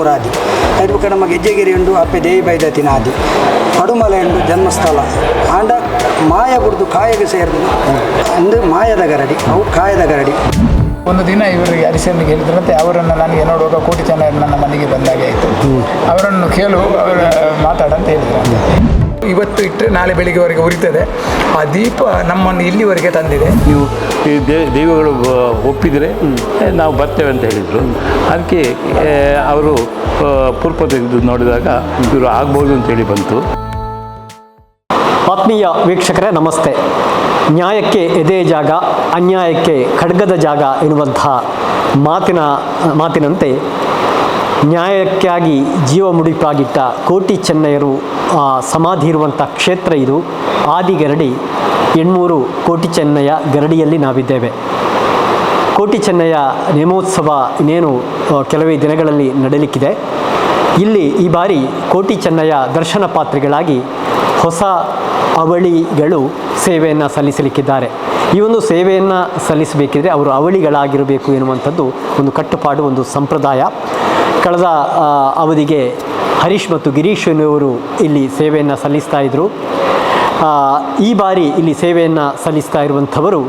ಗರಡಿ ಎನ್ಮೂರಾದಿ ಐದು ನಮ್ಮ ಗೆಜ್ಜೆಗಿರಿ ಉಂಡು ಅಪ್ಪೆ ದೇವಿ ಬೈದತಿನಾದಿ ಪಡುಮಲೆ ಉಂಡು ಜನ್ಮಸ್ಥಳ. ಆಂಡ ಮಾಯ ಬುಡ್ದು ಕಾಯಗೆ ಸೇರಿದ್ರು ಅಂದು ಮಾಯದ ಗರಡಿ ಅವು ಕಾಯದ ಗರಡಿ. ಒಂದು ದಿನ ಇವರಿಗೆ ಹರಿಶನಿಗೆ ಹೇಳಿದ್ರಂತೆ ಅವರನ್ನು ನನಗೆ ನೋಡುವಾಗ ಕೋಟಿ ಜನ ನನ್ನ ಮನೆಗೆ ಬಂದಾಗೆ ಆಯಿತು. ಅವರನ್ನು ಕೇಳು ಅವರ ಮಾತಾಡಂತ ಹೇಳಿದ್ರು. ಇವತ್ತು ಇಟ್ಟರೆ ನಾಳೆ ಬೆಳಿಗ್ಗೆವರೆಗೆ ಉರಿತದೆ. ಆ ದೀಪ ನಮ್ಮನ್ನು ಇಲ್ಲಿವರೆಗೆ ತಂದಿದೆ. ನೀವು ಈ ದೇ ದೈವಗಳು ಒಪ್ಪಿದರೆ ನಾವು ಬರ್ತೇವೆ ಅಂತ ಹೇಳಿದರು. ಅದಕ್ಕೆ ಆ, ಅವರು ಆ, ಪೂರ್ವ ತೆಗೆದು ನೋಡಿದಾಗ ಇವರು ಆಗ್ಬೋದು ಅಂತೇಳಿ ಬಂತು. ಆತ್ಮೀಯ ವೀಕ್ಷಕರೇ ನಮಸ್ತೆ. ನ್ಯಾಯಕ್ಕೆ ಎದೆ ಜಾಗ ಅನ್ಯಾಯಕ್ಕೆ ಖಡ್ಗದ ಜಾಗ ಎನ್ನುವಂತಹ ಮಾತಿನ ಮಾತಿನಂತೆ ನ್ಯಾಯಕ್ಕಾಗಿ ಜೀವ ಮುಡಿಪಾಗಿಟ್ಟ ಕೋಟಿ ಚೆನ್ನಯರು ಸಮಾಧಿ ಇರುವಂಥ ಕ್ಷೇತ್ರ ಇದು. ಆದಿಗರಡಿ ಎಣ್ಮೂರು ಕೋಟಿ ಚೆನ್ನಯ್ಯ ಗರಡಿಯಲ್ಲಿ ನಾವಿದ್ದೇವೆ. ಕೋಟಿ ಚೆನ್ನಯ್ಯ ನೇಮೋತ್ಸವ ಇನ್ನೇನು ಕೆಲವೇ ದಿನಗಳಲ್ಲಿ ನಡೆಯಲಿಕ್ಕಿದೆ ಇಲ್ಲಿ ಈ ಬಾರಿ ಕೋಟಿ ಚೆನ್ನಯ್ಯ ದರ್ಶನ ಪಾತ್ರಿಗಳಾಗಿ ಹೊಸ ಅವಳಿಗಳು ಸೇವೆಯನ್ನು ಸಲ್ಲಿಸಲಿಕ್ಕಿದ್ದಾರೆ. ಈ ಒಂದು ಸೇವೆಯನ್ನು ಸಲ್ಲಿಸಬೇಕಿದ್ರೆ ಅವರು ಅವಳಿಗಳಾಗಿರಬೇಕು ಎನ್ನುವಂಥದ್ದು ಒಂದು ಕಟ್ಟುಪಾಡು, ಒಂದು ಸಂಪ್ರದಾಯ. ಕಳೆದ ಅವಧಿಗೆ ಹರೀಶ್ ಮತ್ತು ಗಿರೀಶ್ ಎನ್ನುವರು ಇಲ್ಲಿ ಸೇವೆಯನ್ನು ಸಲ್ಲಿಸ್ತಾ ಇದ್ದರು ಈ ಬಾರಿ ಇಲ್ಲಿ ಸೇವೆಯನ್ನು ಸಲ್ಲಿಸ್ತಾ ಇರುವಂಥವರು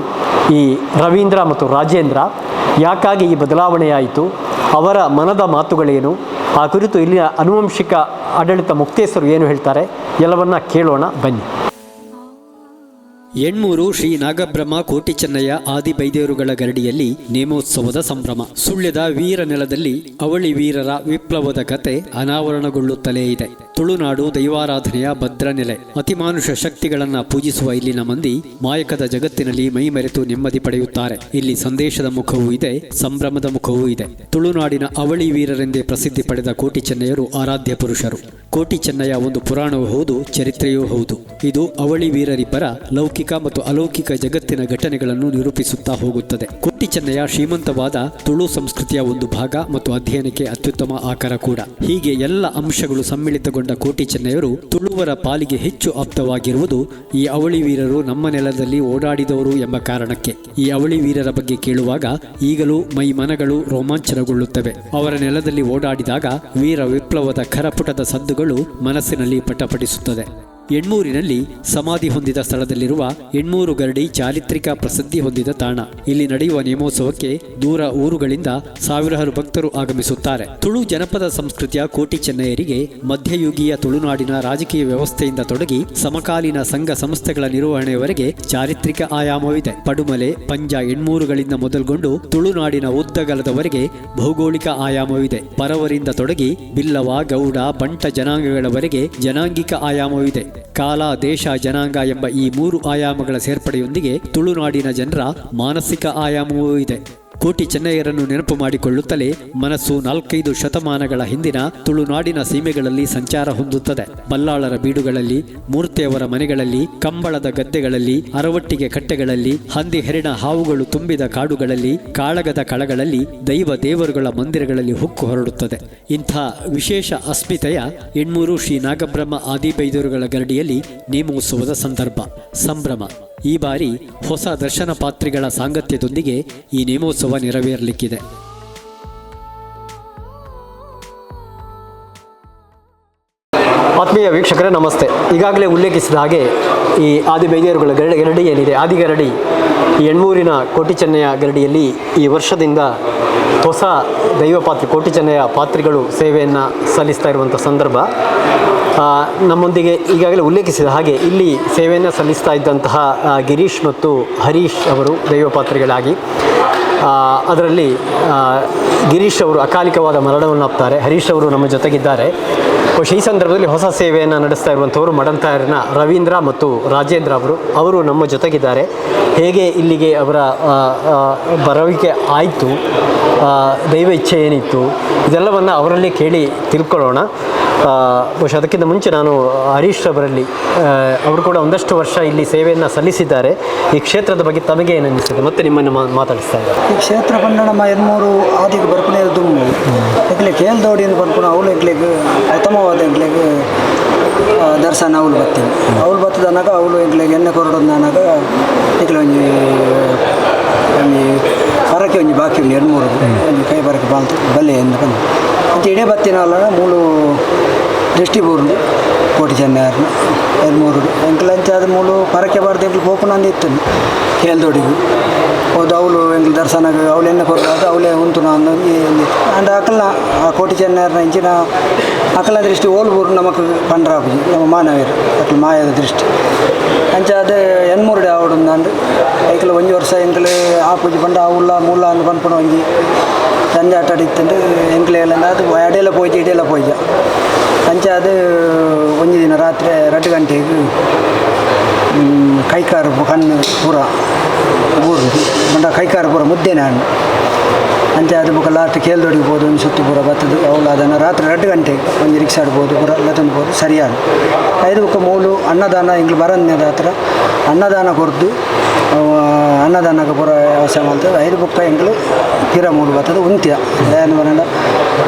ಈ ರವೀಂದ್ರ ಮತ್ತು ರಾಜೇಂದ್ರ. ಯಾಕಾಗಿ ಈ ಬದಲಾವಣೆಯಾಯಿತು? ಅವರ ಮನದ ಮಾತುಗಳೇನು? ಆ ಕುರಿತು ಇಲ್ಲಿನ ಅನುವಂಶಿಕ ಆಡಳಿತ ಮುಕ್ತೇಶ್ವರು ಏನು ಹೇಳ್ತಾರೆ? ಎಲ್ಲವನ್ನ ಕೇಳೋಣ, ಬನ್ನಿ. ಎಣ್ಮೂರು ಶ್ರೀ ನಾಗಬ್ರಹ್ಮ ಕೋಟಿ ಚೆನ್ನಯ್ಯ ಆದಿ ಬೈದೇವರುಗಳ ಗರಡಿಯಲ್ಲಿ ನೇಮೋತ್ಸವದ ಸಂಭ್ರಮ. ಸುಳ್ಯದ ವೀರ ನೆಲದಲ್ಲಿ ಅವಳಿ ವೀರರ ವಿಪ್ಲವದ ಕತೆ ಅನಾವರಣಗೊಳ್ಳುತ್ತಲೇ ಇದೆ. ತುಳುನಾಡು ದೈವಾರಾಧನೆಯ ಭದ್ರ ನೆಲೆ. ಅತಿಮಾನುಷ ಶಕ್ತಿಗಳನ್ನ ಪೂಜಿಸುವ ಇಲ್ಲಿನ ಮಂದಿ ಮಾಯಕದ ಜಗತ್ತಿನಲ್ಲಿ ಮೈಮರೆತು ನೆಮ್ಮದಿ ಪಡೆಯುತ್ತಾರೆ. ಇಲ್ಲಿ ಸಂದೇಶದ ಮುಖವೂ ಇದೆ, ಸಂಭ್ರಮದ ಮುಖವೂ ಇದೆ. ತುಳುನಾಡಿನ ಅವಳಿ ವೀರರೆಂದೇ ಪ್ರಸಿದ್ಧಿ ಪಡೆದ ಕೋಟಿ ಚೆನ್ನಯ್ಯರು ಆರಾಧ್ಯ ಪುರುಷರು. ಕೋಟಿ ಚೆನ್ನಯ್ಯ ಒಂದು ಪುರಾಣವೂ ಹೌದು, ಚರಿತ್ರೆಯೂ ಹೌದು. ಇದು ಅವಳಿ ವೀರರಿಬ್ಬರ ಲೌಕಿಕ ಮತ್ತು ಅಲೌಕಿಕ ಜಗತ್ತಿನ ಘಟನೆಗಳನ್ನು ನಿರೂಪಿಸುತ್ತಾ ಹೋಗುತ್ತದೆ. ಕೊಟ್ಟಿ ಚೆನ್ನಯ ಶ್ರೀಮಂತವಾದ ತುಳು ಸಂಸ್ಕೃತಿಯ ಒಂದು ಭಾಗ ಮತ್ತು ಅಧ್ಯಯನಕ್ಕೆ ಅತ್ಯುತ್ತಮ ಆಕಾರ ಕೂಡ. ಹೀಗೆ ಎಲ್ಲ ಅಂಶಗಳು ಸಮ್ಮಿಳಿತಗೊಂಡ ಕೋಟಿ ಚೆನ್ನಯರು ತುಳುವರ ಪಾಲಿಗೆ ಹೆಚ್ಚು ಆಪ್ತವಾಗಿರುವುದು ಈ ಅವಳಿ ವೀರರು ನಮ್ಮ ನೆಲದಲ್ಲಿ ಓಡಾಡಿದವರು ಎಂಬ ಕಾರಣಕ್ಕೆ. ಈ ಅವಳಿ ವೀರರ ಬಗ್ಗೆ ಕೇಳುವಾಗ ಈಗಲೂ ಮೈ ಮನಗಳು ರೋಮಾಂಚನಗೊಳ್ಳುತ್ತವೆ. ಅವರ ನೆಲದಲ್ಲಿ ಓಡಾಡಿದಾಗ ವೀರ ವಿಪ್ಲವದ ಕರಪುಟದ ಸದ್ದುಗಳು ಮನಸ್ಸಿನಲ್ಲಿ ಪಟಪಟಿಸುತ್ತದೆ ಎಣ್ಮೂರಿನಲ್ಲಿ ಸಮಾಧಿ ಹೊಂದಿದ ಸ್ಥಳದಲ್ಲಿರುವ ಎಣ್ಮೂರು ಗರಡಿ ಚಾರಿತ್ರಿಕ ಪ್ರಸಿದ್ಧಿ ಹೊಂದಿದ ತಾಣ. ಇಲ್ಲಿ ನಡೆಯುವ ನೇಮೋತ್ಸವಕ್ಕೆ ದೂರ ಊರುಗಳಿಂದ ಸಾವಿರಾರು ಭಕ್ತರು ಆಗಮಿಸುತ್ತಾರೆ. ತುಳು ಜನಪದ ಸಂಸ್ಕೃತಿಯ ಕೋಟಿ ಚೆನ್ನಯರಿಗೆ ಮಧ್ಯಯುಗೀಯ ತುಳುನಾಡಿನ ರಾಜಕೀಯ ವ್ಯವಸ್ಥೆಯಿಂದ ತೊಡಗಿ ಸಮಕಾಲೀನ ಸಂಘ ಸಂಸ್ಥೆಗಳ ನಿರ್ವಹಣೆಯವರೆಗೆ ಚಾರಿತ್ರಿಕ ಆಯಾಮವಿದೆ. ಪಡುಮಲೆ, ಪಂಜ ಎಣ್ಮೂರುಗಳಿಂದ ಮೊದಲುಗೊಂಡು ತುಳುನಾಡಿನ ಉದ್ದಗಲದವರೆಗೆ ಭೌಗೋಳಿಕ ಆಯಾಮವಿದೆ. ಪರವರಿಂದ ತೊಡಗಿ ಬಿಲ್ಲವ, ಗೌಡ, ಬಂಟ ಜನಾಂಗಗಳವರೆಗೆ ಜನಾಂಗಿಕ ಆಯಾಮವಿದೆ. ಕಾಲ ದೇಶ ಜನಾಂಗ ಎಂಬ ಈ ಮೂರು ಆಯಾಮಗಳ ಸೇರ್ಪಡೆಯೊಂದಿಗೆ ತುಳುನಾಡಿನ ಜನರ ಮಾನಸಿಕ ಆಯಾಮವೂ ಇದೆ. ಕೋಟಿ ಚೆನ್ನಯ್ಯರನ್ನು ನೆನಪು ಮಾಡಿಕೊಳ್ಳುತ್ತಲೇ ಮನಸ್ಸು ನಾಲ್ಕೈದು ಶತಮಾನಗಳ ಹಿಂದಿನ ತುಳುನಾಡಿನ ಸೀಮೆಗಳಲ್ಲಿ ಸಂಚಾರ ಹೊಂದುತ್ತದೆ. ಬಲ್ಲಾಳರ ಬೀಡುಗಳಲ್ಲಿ, ಮೂರ್ತಿಯವರ ಮನೆಗಳಲ್ಲಿ, ಕಂಬಳದ ಗದ್ದೆಗಳಲ್ಲಿ, ಅರವಟ್ಟಿಗೆ ಕಟ್ಟೆಗಳಲ್ಲಿ, ಹಂದಿ ಹೆರಿಣ ಹಾವುಗಳು ತುಂಬಿದ ಕಾಡುಗಳಲ್ಲಿ, ಕಾಳಗದ ಕಳಗಳಲ್ಲಿ ದೈವ ದೇವರುಗಳ ಮಂದಿರಗಳಲ್ಲಿ ಹುಕ್ಕು ಹೊರಡುತ್ತದೆ. ಇಂಥ ವಿಶೇಷ ಅಸ್ಮಿತೆಯ ಎಣ್ಮೂರು ಶ್ರೀ ನಾಗಬ್ರಹ್ಮ ಆದಿಬೈದೂರುಗಳ ಗರಡಿಯಲ್ಲಿ ನೇಮೋತ್ಸವದ ಸಂದರ್ಭ. ಸಂಭ್ರಮ. ಈ ಬಾರಿ ಹೊಸ ದರ್ಶನ ಪಾತ್ರಿಗಳ ಸಾಂಗತ್ಯದೊಂದಿಗೆ ಈ ನೇಮೋತ್ಸವ ನೆರವೇರಲಿಕ್ಕಿದೆ. ಆತ್ಮೀಯ ವೀಕ್ಷಕರೇ, ನಮಸ್ತೆ. ಈಗಾಗಲೇ ಉಲ್ಲೇಖಿಸಿದ ಹಾಗೆ ಈ ಆದಿ ಬೈದೇರುಗಳ ಗರಡಿ ಗರಡಿ ಏನಿದೆ ಆದಿಗರಡಿ, ಈ ಎಣ್ಮೂರಿನ ಕೋಟಿ ಗರಡಿಯಲ್ಲಿ ಈ ವರ್ಷದಿಂದ ಹೊಸ ದೈವ ಪಾತ್ರೆ ಕೋಟಿ ಚೆನ್ನೆಯ ಪಾತ್ರಿಗಳು ಸೇವೆಯನ್ನು ಸಲ್ಲಿಸ್ತಾ ಇರುವಂಥ ಸಂದರ್ಭ. ನಮ್ಮೊಂದಿಗೆ ಈಗಾಗಲೇ ಉಲ್ಲೇಖಿಸಿದ ಹಾಗೆ ಇಲ್ಲಿ ಸೇವೆಯನ್ನು ಸಲ್ಲಿಸ್ತಾ ಇದ್ದಂತಹ ಗಿರೀಶ್ ಮತ್ತು ಹರೀಶ್ ಅವರು ದೈವ ಪಾತ್ರಿಗಳಾಗಿ. ಅದರಲ್ಲಿ ಗಿರೀಶ್ ಅವರು ಅಕಾಲಿಕವಾದ ಮರಣವನ್ನು ಅಪ್ತಾರೆ ಹರೀಶ್ ಅವರು ನಮ್ಮ ಜೊತೆಗಿದ್ದಾರೆ. ಬಹುಶಃ ಈ ಸಂದರ್ಭದಲ್ಲಿ ಹೊಸ ಸೇವೆಯನ್ನು ನಡೆಸ್ತಾ ಇರುವಂಥವರು ಮಡಂತಾಯರ್ನ ರವೀಂದ್ರ ಮತ್ತು ರಾಜೇಂದ್ರ ಅವರು. ಅವರು ನಮ್ಮ ಜೊತೆಗಿದ್ದಾರೆ. ಹೇಗೆ ಇಲ್ಲಿಗೆ ಅವರ ಆ, ಆಯಿತು ದೈವ ಇಚ್ಛೆ ಏನಿತ್ತು ಇದೆಲ್ಲವನ್ನು ಅವರಲ್ಲಿ ಕೇಳಿ ತಿಳ್ಕೊಳ್ಳೋಣ. ಬಹುಶಃ ಅದಕ್ಕಿಂತ ಮುಂಚೆ ನಾನು ಹರೀಶ್ ಅವರಲ್ಲಿ ಅವರು ಕೂಡ ಒಂದಷ್ಟು ವರ್ಷ ಇಲ್ಲಿ ಸೇವೆಯನ್ನು ಸಲ್ಲಿಸಿದ್ದಾರೆ. ಈ ಕ್ಷೇತ್ರದ ಬಗ್ಗೆ ತಮಗೆ ಏನು ಮತ್ತೆ ನಿಮ್ಮನ್ನು ಮಾತಾಡಿಸ್ತಾ ಇದ್ದಾರೆ. ಈ ಕ್ಷೇತ್ರ ಬಂದ ನಮ್ಮ ಎನ್ಮೂರು ಆದಿಗೆ ಬರ್ಪಣೆ ದುಮ್ಮು. ಎಗ್ಲೆ ಅಂತ ಬರ್ಕೊಂಡು ಅವಳು ಎಗ್ಲೆಗ್ ಉತ್ತಮವಾದ ಎಗ್ಲೆಗ್ ಆ, ದರ್ಶನ ಅವಳು ಬರ್ತೀನಿ ಅವಳು ಬರ್ತದನಾಗ ಅವಳು ಎಗ್ಲೆಗ್ ಎಣ್ಣೆ ಕೊರಡೋದು ಅನ್ನಾಗ ಈಗಲ ಒಂಜಿ ಒಂಜಿ ಪರಕೆ ಒಂಜಿ ಬಾಕಿ ಉಂಡು ಎರಡು ಮೂರು ಒಂಜಿ ಕೈ ಬರಕ್ಕೆ ಬಾಲ್ ಬಲ್ಲೆ ಎಂದು ಬಂದು. ಮತ್ತು ಇಡೇ ಬತ್ತಿನಲ್ಲ ಮೂಲು ದೃಷ್ಟಿ ಬೋರ್ಡು ಕೋಟಿ ಚೆನ್ನೈರ್ನ ಎರಡು ಮೂರು ಎಂಕಲ್ ಅಂಚ ಅದು ಮೂಲು ಪರಕೆ ಬಾರ್ದು ಎಂಕಲ್ ಪೋಪುನ ಅಂದು ಇತ್ತು ಕೇಳ್ದೊಡಿಗು. ಹೌದು ಅವಳು ಎಲ್ಲಿ ದರ್ಶನ ಅವಳು ಎಣ್ಣೆ ಕೊಡ್ದು ಅವಳೇ ಉಂಟು ನಾನು ಅಂಡ್ ಅಕಲ್ನ, ಆ ಕೋಟಿ ಚೆನ್ನೈರ್ನ ಇಂಚಿನ ಅಕಲ ದೃಷ್ಟಿ ಓಲ್ಬೂರು ಊರು ನಮಕ್ ಪಂಡ್ರಾಪುಜಿ, ನಮ್ಮ ಮಾನವೀರು ಅಕಲ್ ಮಾಯದ ದೃಷ್ಟಿ. ಅಂಚ ಅದು ಎನ್ಮೂರ್ಡೆ ಅವಳು ಅಂದು, ಐಕಲ್ ಒಂಜಿ ವರ್ಷ ಎಂಕಲ್ ಆಪುಜಿ ಪಂಡ ಉಲ್ಲ ಮೂಲ ಅಂದು ಪನ್ಪುನ ಒಂಜಿ ಸಂಜೆ ಆಟ ಆಡಿತ್ತಂದು, ಎಂಕಲೆ ಎಲ್ಲ ಅದು ಎಡೆಲ್ಲ ಪೋಯ್ತು ಇಡೆಲ್ಲ ಪೋಯ್ಜ ಅಂಚ ಅದು, ಒಂಜಿ ದಿನ ರಾತ್ರಿ ಎರಡು ಗಂಟೆಗೆ ಕೈಕಾರು ಕಣ್ಣು ಪೂರ ಊರು ಮಂಡ ಕೈಕಾರ ಪೂರ ಮುದ್ದೆ ನಾನು. ಅಂಚೆ ಅದು ಬುಕ್ಕ ಲಾಸ್ಟ್ ಕೇಳ್ದೊಡಿಗೆ ಹೋದು ಒಂದು ಸುತ್ತು ಪೂರ ಬತ್ತದು ಅವಳು ಅದನ್ನು ರಾತ್ರಿ ಎರಡು ಗಂಟೆ ಒಂದು ರಿಕ್ಷಾ ಆಡ್ಬೋದು ಪೂರ ಎಲ್ಲ ತುಂಬೋದು ಸರಿಯಾದ. ಐದು ಬುಕ್ಕ ಮೂಲು, ಅನ್ನದಾನ ಇಂಗ್ಲು ಬರೋದ್ನೇದ ಹತ್ರ ಅನ್ನದಾನ ಕೊರ್ದು ಅನ್ನದಾನ ಪೂರ ವ್ಯವಸ್ಥೆ ಮಾಡ್ತದೆ ಐದು ಬುಕ್ಕ ಎಂಗ್ಲು ತೀರ ಮೂಲು ಬರ್ತದೆ ಉಂತ್ಯ ಬರಂಡ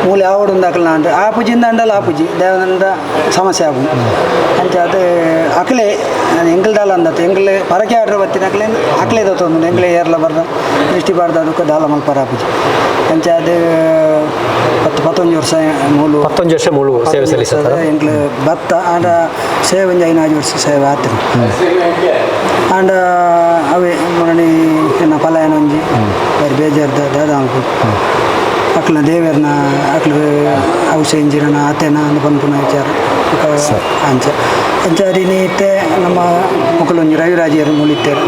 ಮೂಲೆ ಯಾವಡು ಒಂದು ಅಂದ್ರೆ ಆ ಪೂಜಿಯಿಂದ ಅಂಡಲ್ಲ ಆ ಪೂಜಿ. ದೇವನಂದ ಸಮಸ್ಯೆ ಆಗು ಅಂತ ಅದು ಅಕ್ಲೆ ಎಂಗಲ್ದಾಲ ಅಂದತ್ತು ಎಂಗ್ಲೆ, ಪರಕೆ ಆಡ್ರೆ ಬತ್ತಿನ ಅಕಲೆ ಅಕಲೆ ದೊತ್ತೊಂದು ಎಂಗ್ಲೆ ಏರ್ಲ ಬರ್ದ, ದೃಷ್ಟಿ ಬಾರ್ದ, ಅದಕ್ಕೆ ದಾಲ ಮಲ್ಪರ ಆಪುಜಿ ಅಂಚೆ ಅದು ಪತ್ತು ಪತ್ತೊಂದು ವರ್ಷ ಮೂಲು. ಹತ್ತೊಂದು ವರ್ಷ ಮುಳು ಸೇವೆ ಸಲ್ಲಿಸ್ತಾರೆ ಭತ್ತ ಆಂಡ ಸೇವೆ ಒಂಜಿ ಐನಾರು ವರ್ಷ ಸೇವೆ ಆತ್ರಿ. ಆಂಡ ಅವೇ ಮರಣಿ ಏನ ಪಲಾಯನ ಒಂಜಿ. ಬೇರೆ ಬೇಜಾರ್ದ ದಾದ ಅಕ್ಲ ದೇವರನ್ನ ಅಕ್ಲ ಔಷಧ ಇಂಜಿನ ಆತೇನ ಅಂದ್ ಪನ್ಪುನ ವಿಚಾರ. ಅಂಚ ಅಂಚಾರಿ ಇತ್ತೆ ನಮ್ಮ ಮಕ್ಕಳು ಒಂಜಿ ರವಿರಾಜಿಯರು ಮುಳಿತೇರು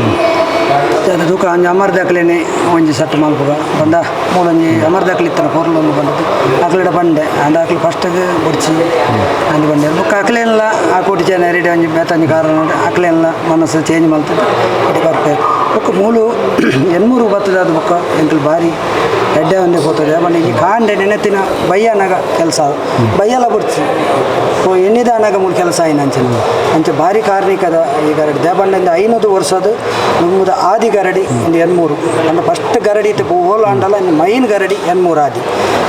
ಅದು ತೂಕ ಅಮರ್ ದಾಖಲೆನೆ ಒಂಜಿ ಸಟ್ಟು ಮಲ್ಪುಗ. ಬಂದ ಮೂಡೊಂಜಿ ಅಮರ್ ದಾಖಲೆ ಇತ್ತನ ಪೊರ್ಲು ಒಂದು ಬಂದದ್ದು. ಅಕ್ಲೆಡ ಬಂಡೆ ಅಂದ ಅಕ್ಲಿ ಫಸ್ಟ್ ಬುಡ್ಚಿ ಅಲ್ಲಿ ಬಂಡೆ ಬುಕ್ಕ ಅಕ್ಲೆಲ್ಲ ಆ ಕೋಟಿ ಜನ ರೆಡಿ ಒಂಜಿ ಬೇತಂಜಿ ಕಾರಣ ಅಕ್ಲೆಲ್ಲ ಮನಸ್ಸು ಚೇಂಜ್ ಮಲ್ತದ್ದು ಇದು ಬರ್ಪೇರು ಬೊಕ್ಕ ಮೂಲು, ಎನ್ಮೂರು ಬರ್ತದೆ ಅದು ಬೊಕ್ಕ. ಎಂಕಲ್ ಬಾರಿ ಎಡ್ಡೆ ಒಂದೇ ಹೋಗ್ತದೆ. ಬಣ್ಣ ಈ ಕಾಂಡೆ ನೆನೆತಿನ ಬಯ್ಯನಾಗ ಕೆಲಸ. ಬಯ್ಯಲ್ಲ ಬಿಡ್ತು. ಎಣ್ಣಿದಾನಾಗ ಮೂರು ಕೆಲಸ ಆಯ್ನ ಅಂಚೆ ನಮ್ಗೆ ಅಂಚೆ ಭಾರಿ ಕಾರ್ಣಿಕದ ಈ ಗರಡಿ. ದೇಬಂಡಿಂದ ಐನೂರು ವರ್ಷದ ನಮ್ಮದ ಆದಿ ಗರಡಿ, ಒಂದು ಎನ್ಮೂರು. ಅಂದ್ರೆ ಫಸ್ಟ್ ಗರಡಿ ಇತ್ತು. ಓಲು ಅಂಡಲ್ಲ ಮೈನ್ ಗರಡಿ ಎನ್ಮೂರು ಆದಿ.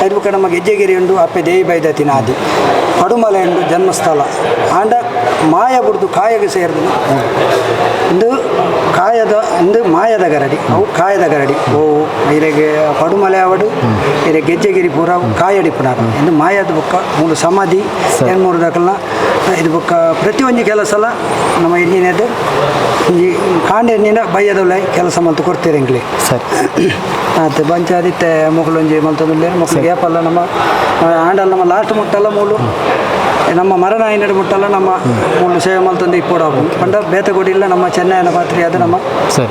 ಐದು ಬುಕ್ಕ ನಮಗೆ ಗೆಜ್ಜೆಗಿರಿ ಉಂಡು, ಅಪ್ಪೆ ದೇವಿ ಬೈದತಿನ ಆದಿ. ಪಡುಮಲೆ ಉಂಡು ಜನ್ಮಸ್ಥಳ. ಆಂಡ ಮಾಯ ಬಿಡ್ದು ಕಾಯಗೆ ಸೇರಿದ್ರು ಇಂದು ಕಾಯದ ಇಂದು ಮಾಯದ ಗರಡಿ. ಅವು ಕಾಯದ ಗರಡಿ. ಓ ಇರೆಗೆ ಪಡುಮಲೆ ಅವಡು ಇರೆ ಗೆಜ್ಜೆಗಿರಿ ಪೂರ ಕಾಯಡಿ ಪುನಃ ಇಂದು ಮಾಯದ ಬುಕ್ಕ ಮೂರು ಸಮಾಧಿ ಮೂರು ದಾಖಲ ಇದು ಬುಕ್ಕ ಪ್ರತಿಯೊಂದು ಕೆಲಸಲ ನಮ್ಮ ಎಣ್ಣಿನದು ಒಂಜಿ ಕಾಂಡೆ ಎಣ್ಣಿನ ಬಯ್ಯದೊಳ್ಳೆ ಕೆಲಸ ಮಂತ್ ಕೊಡ್ತೀರಿ ಎಂಗ್ಲಿ ಸರಿ. ಆಯ್ತು ಪಂಚಾಯತ್ ಮಕ್ಕಳು ಒಂಜಿ ಮಲ್ತೊಂದುಲ್ಲೆ ಮಕ್ಕಳಿಗೆ ಏಪಲ್ಲ ನಮ್ಮ ಆಂಡಲ್ ನಮ್ಮ ಲಾಸ್ಟ್ ಮುಟ್ಟಲ್ಲ ಮೂಲು. ನಮ್ಮ ಮರಣ ಐನಡು ಮುಟ್ಟಲ್ಲ ನಮ್ಮ ಮೂಲು ಸೇವೆ ಮಲ್ತೊಂದು ಇಪ್ಪೋಡು ಆಪು ಪಂಡ ಬೇತಗೊಡಿಲ್ಲ ನಮ್ಮ ಚೆನ್ನೈನ ಪಾತ್ರೆ ಅದು ನಮ್ಮ ಸರಿ.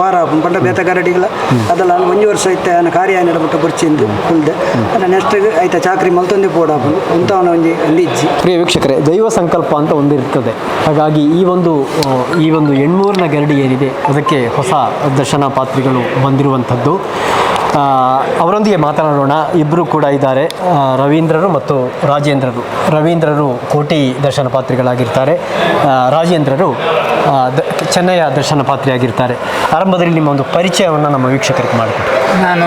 ವಾರ ಆಪು ಪಂಡ ಬೇತ ಗರಡಿಗಳ ಅದಲ್ಲ ಒಂದು ಒಂಜಿ ವರ್ಷ ಐತೆ ನನ್ನ ಕಾರ್ಯ ಐನಡು ಮುಟ್ಟ ಬುರ್ಚಿಂದು ಕುಲ್ದೆ. ಅಂದ್ರೆ ನೆಕ್ಸ್ಟ್ ಐತೆ ಚಾಕ್ರಿ ಮಲ್ತೊಂದು ಇಪ್ಪೋಡು ಆಪು ಉಂತವನ ಒಂಜಿ ಲೀಜಿ ಪ್ರಿಯ ವೀಕ್ಷಕರೇ ದೈವ ಸಂಕಲ್ಪ ಅಂತ ಒಂದಿರ್ತದೆ. ಹಾಗಾಗಿ ಈ ಒಂದು ಈ ಒಂದು ಎಣ್ಮೂರಿನ ಗರಡಿ ಏನಿದೆ ಅದಕ್ಕೆ ಹೊಸ ದರ್ಶನ ಪಾತ್ರಿಗಳು ಬಂದಿರುವಂಥದ್ದು. ಅವರೊಂದಿಗೆ ಮಾತನಾಡೋಣ. ಇಬ್ಬರು ಕೂಡ ಇದ್ದಾರೆ. ರವೀಂದ್ರರು ಮತ್ತು ರಾಜೇಂದ್ರರು. ರವೀಂದ್ರರು ಕೋಟಿ ದರ್ಶನ ಪಾತ್ರಿಗಳಾಗಿರ್ತಾರೆ. ರಾಜೇಂದ್ರರು ದ ಚೆನ್ನೈಯ ದರ್ಶನ ಪಾತ್ರಿಯಾಗಿರ್ತಾರೆ. ಆರಂಭದಲ್ಲಿ ನಿಮ್ಮ ಒಂದು ಪರಿಚಯವನ್ನು ನಮ್ಮ ವೀಕ್ಷಕರಿಗೆ ಮಾಡಿಕೊಡಿ. ನಾನು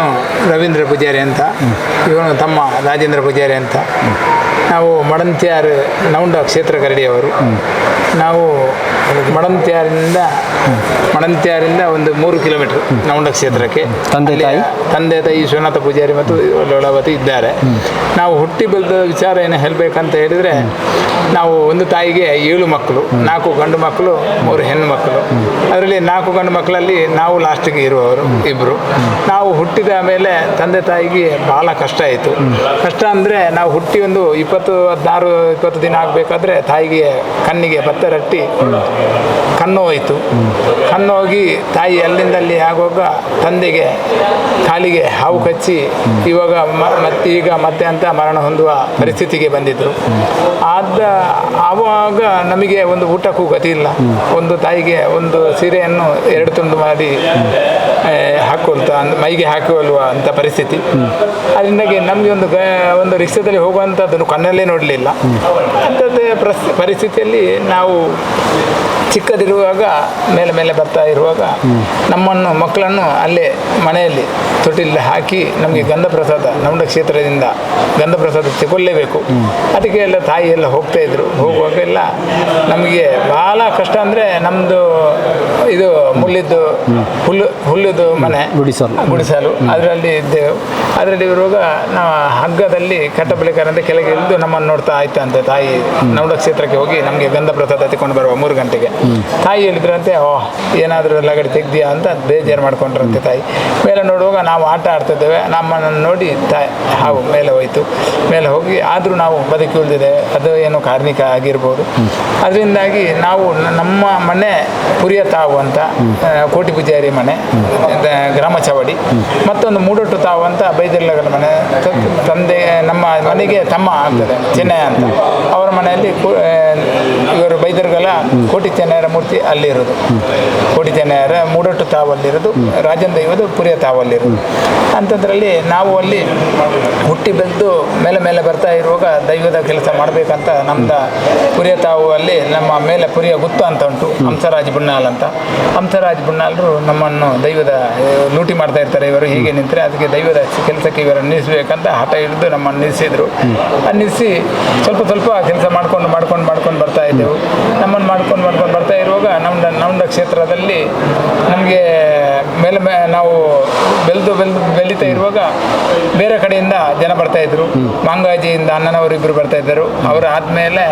ರವೀಂದ್ರ ಪೂಜಾರಿ ಅಂತ. ಇವನು ತಮ್ಮ ರಾಜೇಂದ್ರ ಪೂಜಾರಿ ಅಂತ. ನಾವು ಮಡಂತ್ಯಾರು, ನೌಂಡ ಕ್ಷೇತ್ರ ಗರಡಿಯವರು ನಾವು ಮಡಂತ್ಯಾರಿಂದ ಮಡಂತ್ಯಾರಿಂದ ಒಂದು ಮೂರು ಕಿಲೋಮೀಟರ್ ನೌಂಡ ಕ್ಷೇತ್ರಕ್ಕೆ. ತಂದೆ ತಾಯಿ? ತಂದೆ ತಾಯಿ ವಿಶ್ವನಾಥ ಪೂಜಾರಿ ಮತ್ತು ಲೋಳಾವತಿ ಇದ್ದಾರೆ. ನಾವು ಹುಟ್ಟಿ ಬೆಳೆದ ವಿಚಾರ ಏನು ಹೇಳಬೇಕಂತ ಹೇಳಿದರೆ ನಾವು ಒಂದು ತಾಯಿಗೆ ಏಳು ಮಕ್ಕಳು ನಾಲ್ಕು ಗಂಡು ಮಕ್ಕಳು ಮೂರು ಹೆಣ್ಣು ಮಕ್ಕಳು. ಅದರಲ್ಲಿ ನಾಲ್ಕು ಗಂಡು ಮಕ್ಕಳಲ್ಲಿ ನಾವು ಲಾಸ್ಟಿಗೆ ಇರುವವರು ಇಬ್ಬರು ನಾವು ಹುಟ್ಟಿದ ಮೇಲೆ ತಂದೆ ತಾಯಿಗೆ ಭಾಳ ಕಷ್ಟ ಆಯಿತು. ಕಷ್ಟ ಅಂದರೆ ನಾವು ಹುಟ್ಟಿ ಒಂದು ಇಪ್ಪತ್ತು ಹದಿನಾರು ಇಪ್ಪತ್ತು ದಿನ ಆಗಬೇಕಾದ್ರೆ ತಾಯಿಗೆ ಕಣ್ಣಿಗೆ ಭತ್ತ correct ಕಣ್ಣು ಹೋಯಿತು ಕಣ್ಣು ಹೋಗಿ ತಾಯಿ ಅಲ್ಲಿಂದಲ್ಲಿ ಆಗುವಾಗ ತಂದೆಗೆ ಕಾಲಿಗೆ ಹಾವು ಕಚ್ಚಿ ಇವಾಗ ಮತ್ತೆ ಈಗ ಮತ್ತೆ ಅಂತ ಮರಣ ಹೊಂದುವ ಪರಿಸ್ಥಿತಿಗೆ ಬಂದಿದ್ರು. ಆದ, ಆವಾಗ ನಮಗೆ ಒಂದು ಊಟಕ್ಕೂ ಗತಿ ಇಲ್ಲ. ಒಂದು ತಾಯಿಗೆ ಒಂದು ಸೀರೆಯನ್ನು ಎರಡು ತುಂಡು ಮಾಡಿ ಹಾಕುವಂತ, ಮೈಗೆ ಹಾಕುವಲ್ವ ಅಂತ ಪರಿಸ್ಥಿತಿ. ಅದರಿಂದಾಗಿ ನಮಗೆ ಒಂದು ಒಂದು ರಿಕ್ಷಾದಲ್ಲಿ ಹೋಗುವಂಥದ್ದನ್ನು ಕಣ್ಣಲ್ಲೇ ನೋಡಲಿಲ್ಲ. ಅಂಥದ್ದೇ ಪ್ರಸ್, ಪರಿಸ್ಥಿತಿಯಲ್ಲಿ ನಾವು ಚಿಕ್ಕದಿರುವಾಗ ಮೇಲೆ ಮೇಲೆ ಬರ್ತಾ ಇರುವಾಗ ನಮ್ಮನ್ನು ಮಕ್ಕಳನ್ನು ಅಲ್ಲೇ ಮನೆಯಲ್ಲಿ ತೊಟ್ಟಿಲ್ಲಿ ಹಾಕಿ ನಮಗೆ ಗಂಧ ಪ್ರಸಾದ ನಮ್ಮ ಕ್ಷೇತ್ರದಿಂದ ಗಂಧ ಪ್ರಸಾದ ತಗೊಳ್ಳೇಬೇಕು. ಅದಕ್ಕೆ ಎಲ್ಲ ತಾಯಿ ಎಲ್ಲ ಹೋಗ್ತಾ ಇದ್ರು. ಹೋಗುವಾಗ ಎಲ್ಲ ನಮಗೆ ಬಹಳ ಕಷ್ಟ ಅಂದರೆ ನಮ್ಮದು ಇದು ಮುಳ್ಳಿದ್ದು ಹುಲ್ಲು ಹುಲ್ಲುದು ಮನೆ ಗುಡಿಸಲು. ಗುಡಿಸಲು. ಅದರಲ್ಲಿ ಇದ್ದೆವು. ಅದರಲ್ಲಿ ಇರುವಾಗ ನಾವು ಹಗ್ಗದಲ್ಲಿ ಕಟ್ಟಬಳಿಕಾರಂತ ಕೆಳಗೆ ಇಳಿದು ನಮ್ಮನ್ನು ನೋಡ್ತಾ ಆಯ್ತಂತೆ ಅಂತ ತಾಯಿ ನವಡ ಕ್ಷೇತ್ರಕ್ಕೆ ಹೋಗಿ ನಮಗೆ ಗಂಧ ಪ್ರಸಾದ ತಗೊಂಡು ಬರುವ ಮೂರು ಗಂಟೆಗೆ. ತಾಯಿ ಹೇಳಿದ್ರಂತೆ, ಓ, ಏನಾದರೂ ಲಗಡೆ ತೆಗ್ದಿಯಾ ಅಂತ ಬೇಜಾರು ಮಾಡ್ಕೊಂಡ್ರಂತೆ ತಾಯಿ. ಮೇಲೆ ನೋಡುವಾಗ ನಾವು ಆಟ ಆಡ್ತಿದ್ದೇವೆ. ನಮ್ಮನ್ನು ನೋಡಿ ತಾಯಿ ಹಾವು ಮೇಲೆ ಹೋಯ್ತು. ಮೇಲೆ ಹೋಗಿ ಆದರೂ ನಾವು ಬದುಕಿ ಉಳಿದಿದ್ದೇವೆ ಅದು ಏನು ಕಾರ್ಮಿಕ ಆಗಿರ್ಬೋದು. ಅದರಿಂದಾಗಿ ನಾವು ನಮ್ಮ ಮನೆ ಪುರಿಯ ತಾವು ಅಂತ ಕೋಟಿ ಪೂಜಾರಿ ಮನೆ ಗ್ರಾಮ ಚವಡಿ, ಮತ್ತೊಂದು ಮೂಡೊಟ್ಟು ತಾವು ಅಂತ ಬೈದಿರ್ಲಗಲ ಮನೆ ತಂದೆ, ನಮ್ಮ ಮನೆಗೆ ತಮ್ಮ ಆಗ್ತದೆ ಚೆನ್ನೈ ಅಂತ. ಅವರ ಮನೆಯಲ್ಲಿ ಇವರು ಬೈದರ್ಗಲ ಕೋಟಿ ಚೆನ್ನಯ್ಯರ ಮೂರ್ತಿ ಅಲ್ಲಿರೋದು. ಕೋಟಿ ಚೆನ್ನಯ್ಯರ ಮೂಡೊಟ್ಟು ತಾವಲ್ಲಿರೋದು, ರಾಜನ್ ಇವದು ಪುರಿಯ ತಾವಲ್ಲಿರೋದು. ಅಂಥದ್ರಲ್ಲಿ ನಾವು ಅಲ್ಲಿ ಹುಟ್ಟಿ ಬೆಳೆದು ಮೇಲೆ ಮೇಲೆ ಬರ್ತಾ ಇರುವಾಗ ದೈವದ ಕೆಲಸ ಮಾಡಬೇಕಂತ ನಮ್ದು ಪುರಿಯ ತಾವು ಅಲ್ಲಿ ನಮ್ಮ ಮೇಲೆ ಪುರಿಯ ಗುತ್ತು ಅಂತ ಉಂಟು, ಹಂಸರಾಜ್ ಬುಣ್ಣಾಲ್ ಅಂತ. ಹಂಸರಾಜ್ ಬುಣ್ಣಾಲ್ರು ನಮ್ಮನ್ನು ದೈವದ ಲೂಟಿ ಮಾಡ್ತಾ ಇರ್ತಾರೆ ಇವರು, ಹೀಗೆ ನಿಂತರೆ ಅದಕ್ಕೆ ದೈವದ ಕೆಲಸಕ್ಕೆ ಇವರನ್ನು ನಿಲ್ಲಿಸಬೇಕಂತ ಹಠ ಹಿಡಿದು ನಮ್ಮನ್ನು ನಿಲ್ಲಿಸಿದ್ರು. ಅನ್ನಿಸಿ ಸ್ವಲ್ಪ ಸ್ವಲ್ಪ ಕೆಲಸ ಮಾಡ್ಕೊಂಡು ಮಾಡ್ಕೊಂಡು ಮಾಡ್ಕೊಂಡು ಬರ್ತಾ ಇದ್ದೆವು. ನಮ್ಮನ್ನು ಮಾಡ್ಕೊಂಡು ಮಾಡ್ಕೊಂಡು ಬರ್ತಾ ಇರುವಾಗ ನಮ್ಮ ನಮ್ಮ ಕ್ಷೇತ್ರದಲ್ಲಿ ನಮಗೆ ಮೇಲೆ ಮೇ ನಾವು ಬೆಳೆದು ಬೆಳೆದು ಬೆಳೀತಾ ಇರುವಾಗ ಬೇರೆ ಕಡೆಯಿಂದ ಜನ ಬರ್ತಾ ಇದ್ರು. ಮಾಂಗಾಜಿಯಿಂದ ಅಣ್ಣನವರು ಇಬ್ಬರು ಬರ್ತಾ ಇದ್ದರು. ಅವರು ಆದಮೇಲೆ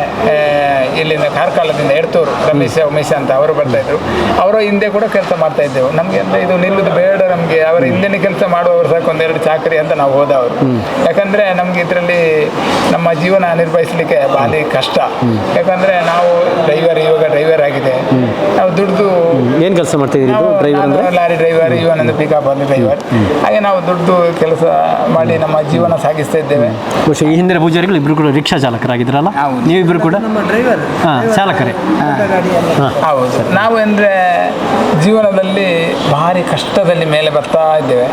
ಇಲ್ಲಿಂದ ಕಾರ್ಕಾಲದಿಂದ ಎಡ್ತೂರು ರಮೇಶ ಉಮೇಶ ಅಂತ ಅವರು ಬರ್ತಾ ಇದ್ರು. ಅವರ ಹಿಂದೆ ಕೂಡ ಕೆಲಸ ಮಾಡ್ತಾ ಇದ್ದೆವು. ನಮಗೆ ಅಂದರೆ ಇದು ನಿಲ್ಲುದು ಬೇಡ ನಮಗೆ. ಅವರ ಹಿಂದೆನೇ ಕೆಲಸ ಮಾಡುವವರು ಸಾಕು ಒಂದೆರಡು ಚಾಕರಿ ಅಂತ ನಾವು ಹೋದವರು. ಯಾಕಂದ್ರೆ ನಮಗೆ ಇದರಲ್ಲಿ ನಮ್ಮ ಜೀವನ ನಿರ್ವಹಿಸಲಿಕ್ಕೆ ಭಾರಿ ಕಷ್ಟ. ಯಾಕಂದ್ರೆ ನಾವು ಡ್ರೈವರ್ ಇವಾಗ ಡ್ರೈವರ್ ಆಗಿದೆ. ನಾವು ದುಡ್ದು ಏನು ಕೆಲಸ ಮಾಡ್ತಾ ಡ್ರೈವರ್ ಲಾರಿ ಡ್ರೈವರ್ ಇವನೊಂದು ಪಿಕಪ್ ಅಲ್ಲಿ ಡ್ರೈವರ್ ಹಾಗೆ ನಾವು ದುಡ್ದು ಕೆಲಸ ಮಾಡಿ ನಮ್ಮ ಜೀವನ ಸಾಗಿಸ್ತಾ ಇದ್ದೇವೆ. ಬಹುಶಃ ಈ ಹಿಂದಿನ ಪೂಜಾರಿಗಳು ಇಬ್ಬರು ಕೂಡ ರಿಕ್ಷಾ ಚಾಲಕರಾಗಿದ್ರಲ್ಲ? ನೀವಿಬ್ರು ನೀವಿಬ್ಬರು ಕೂಡ? ನಮ್ಮ ಡ್ರೈವರ್ ಚಾಲಕರೇ. ಹೌದು. ನಾವು ಅಂದರೆ ಜೀವನದಲ್ಲಿ ಭಾರಿ ಕಷ್ಟದಲ್ಲಿ ಮೇಲೆ ಬರ್ತಾ ಇದ್ದೇವೆ.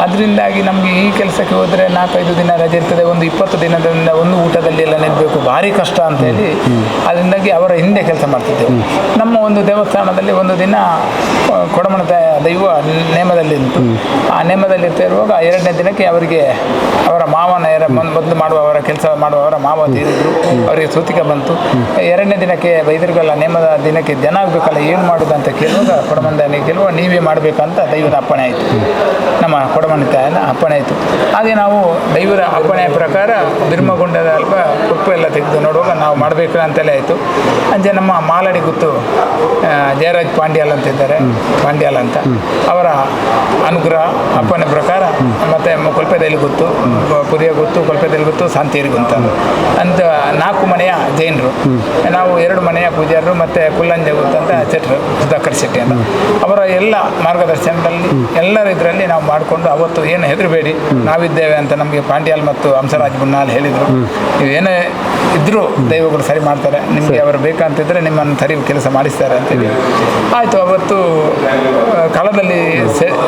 ಅದರಿಂದಾಗಿ ನಮಗೆ ಈ ಕೆಲಸಕ್ಕೆ ಹೋದರೆ ನಾಲ್ಕೈದು ದಿನ ರಜೆ ಇರ್ತದೆ ಒಂದು ಇಪ್ಪತ್ತು ದಿನದಿಂದ ಒಂದು ಊಟದಲ್ಲಿ ಎಲ್ಲ ನಿಲ್ಲಬೇಕು ಭಾರಿ ಕಷ್ಟ ಅಂತ ಹೇಳಿ ಅದರಿಂದಾಗಿ ಅವರ ಹಿಂದೆ ಕೆಲಸ ಮಾಡ್ತಿದ್ದೆವು. ನಮ್ಮ ಒಂದು ದೇವಸ್ಥಾನದಲ್ಲಿ ಒಂದು ದಿನ ಕೊಡಮಣದ ದೈವ ನೇಮದಲ್ಲಿ ನಿಂತು. ಆ ನೇಮದಲ್ಲಿ ಇರ್ತಾ ಇರುವಾಗ ಎರಡನೇ ದಿನಕ್ಕೆ ಅವರಿಗೆ ಅವರ ಮಾವನ ಎರ ಮೊದಲು ಮಾಡುವವರ ಕೆಲಸ ಮಾಡುವವರ ಮಾವ ತೀರಿದ್ರು ಅವರಿಗೆ ಸೂತಿಕ ಬಂತು. ಎರಡನೇ ದಿನಕ್ಕೆ ಬೈದರ್ಗಲ್ಲ ನೇಮದ ದಿನಕ್ಕೆ ಜನ ಆಗಬೇಕಲ್ಲ ಏನು ಮಾಡೋದು ಅಂತ ಕೇಳುವಾಗ ಕೊಡಮಂದನಿಗೆ ಕೇಳುವ ನೀವೇ ಮಾಡಬೇಕಂತ ದೈವದ ಅಪ್ಪಣೆ ಆಯಿತು. ನಮ್ಮ ಕೊಡಮನ ತಾಯನ ಅಪ್ಪಣೆ ಆಯಿತು. ಹಾಗೆ ನಾವು ದೈವರ ಅಪ್ಪಣೆ ಪ್ರಕಾರ ಬಿರ್ಮಗೊಂಡದ ಅಲ್ಪ ಉಪ್ಪು ಎಲ್ಲ ತೆಗೆದು ನೋಡುವಾಗ ನಾವು ಮಾಡಬೇಕು ಅಂತಲೇ ಆಯಿತು. ಅಂಜೆ ನಮ್ಮ ಮಾಲಡಿ ಗೊತ್ತು ಜಯರಾಜ್ ಪಾಂಡ್ಯಾಲ್ ಅಂತಿದ್ದಾರೆ ಪಾಂಡ್ಯಾಲ್ ಅಂತ. ಅವರ ಅನುಗ್ರಹ ಅಪ್ಪನೆ ಪ್ರಕಾರ ಮತ್ತೆ ಕೊಲ್ಪೆದಲ್ಲಿ ಗೊತ್ತು ಪುರಿಯ ಗೊತ್ತು ಕೊಲ್ಪೆದಲ್ಲಿ ಗೊತ್ತು ಸಾಂತೇರಿ ಗುಂತ ಅಂತ. ನಾಲ್ಕು ಮನೆಯ ಜೈನರು. ನಾವು ಎರಡು ಮನೆಯ ಪೂಜಾರರು ಮತ್ತೆ ಕುಲ್ಲಂಜ ಗೊತ್ತಂತ ಅಂತ ಚಟ್ರು ಸುಧಾಕರ್ ಶೆಟ್ಟಿ ಅಂತ. ಅವರ ಎಲ್ಲ ಮಾರ್ಗದರ್ಶನದಲ್ಲಿ ಎಲ್ಲರ ಇದರಲ್ಲಿ ನಾವು ಮಾಡಿಕೊಂಡು ಅವತ್ತು ಏನು ಹೆದರಬೇಡಿ ನಾವಿದ್ದೇವೆ ಅಂತ ನಮಗೆ ಪಾಂಡ್ಯಾಲ್ ಮತ್ತು ಹಂಸರಾಜ್ ಬುನ್ನಾಲ್ ಹೇಳಿದರು. ನೀವು ಏನೇ ಇದ್ದರೂ ದೈವಗಳು ಸರಿ ಮಾಡ್ತಾರೆ ನಿಮಗೆ ಅವರು ಬೇಕಂತಿದ್ರೆ ನಿಮ್ಮನ್ನು ಸರಿ ಕೆಲಸ ಮಾಡಿಸ್ತಾರೆ ಅಂತೇಳಿ ಆಯಿತು ಅವತ್ತು ಕಳದಲ್ಲಿ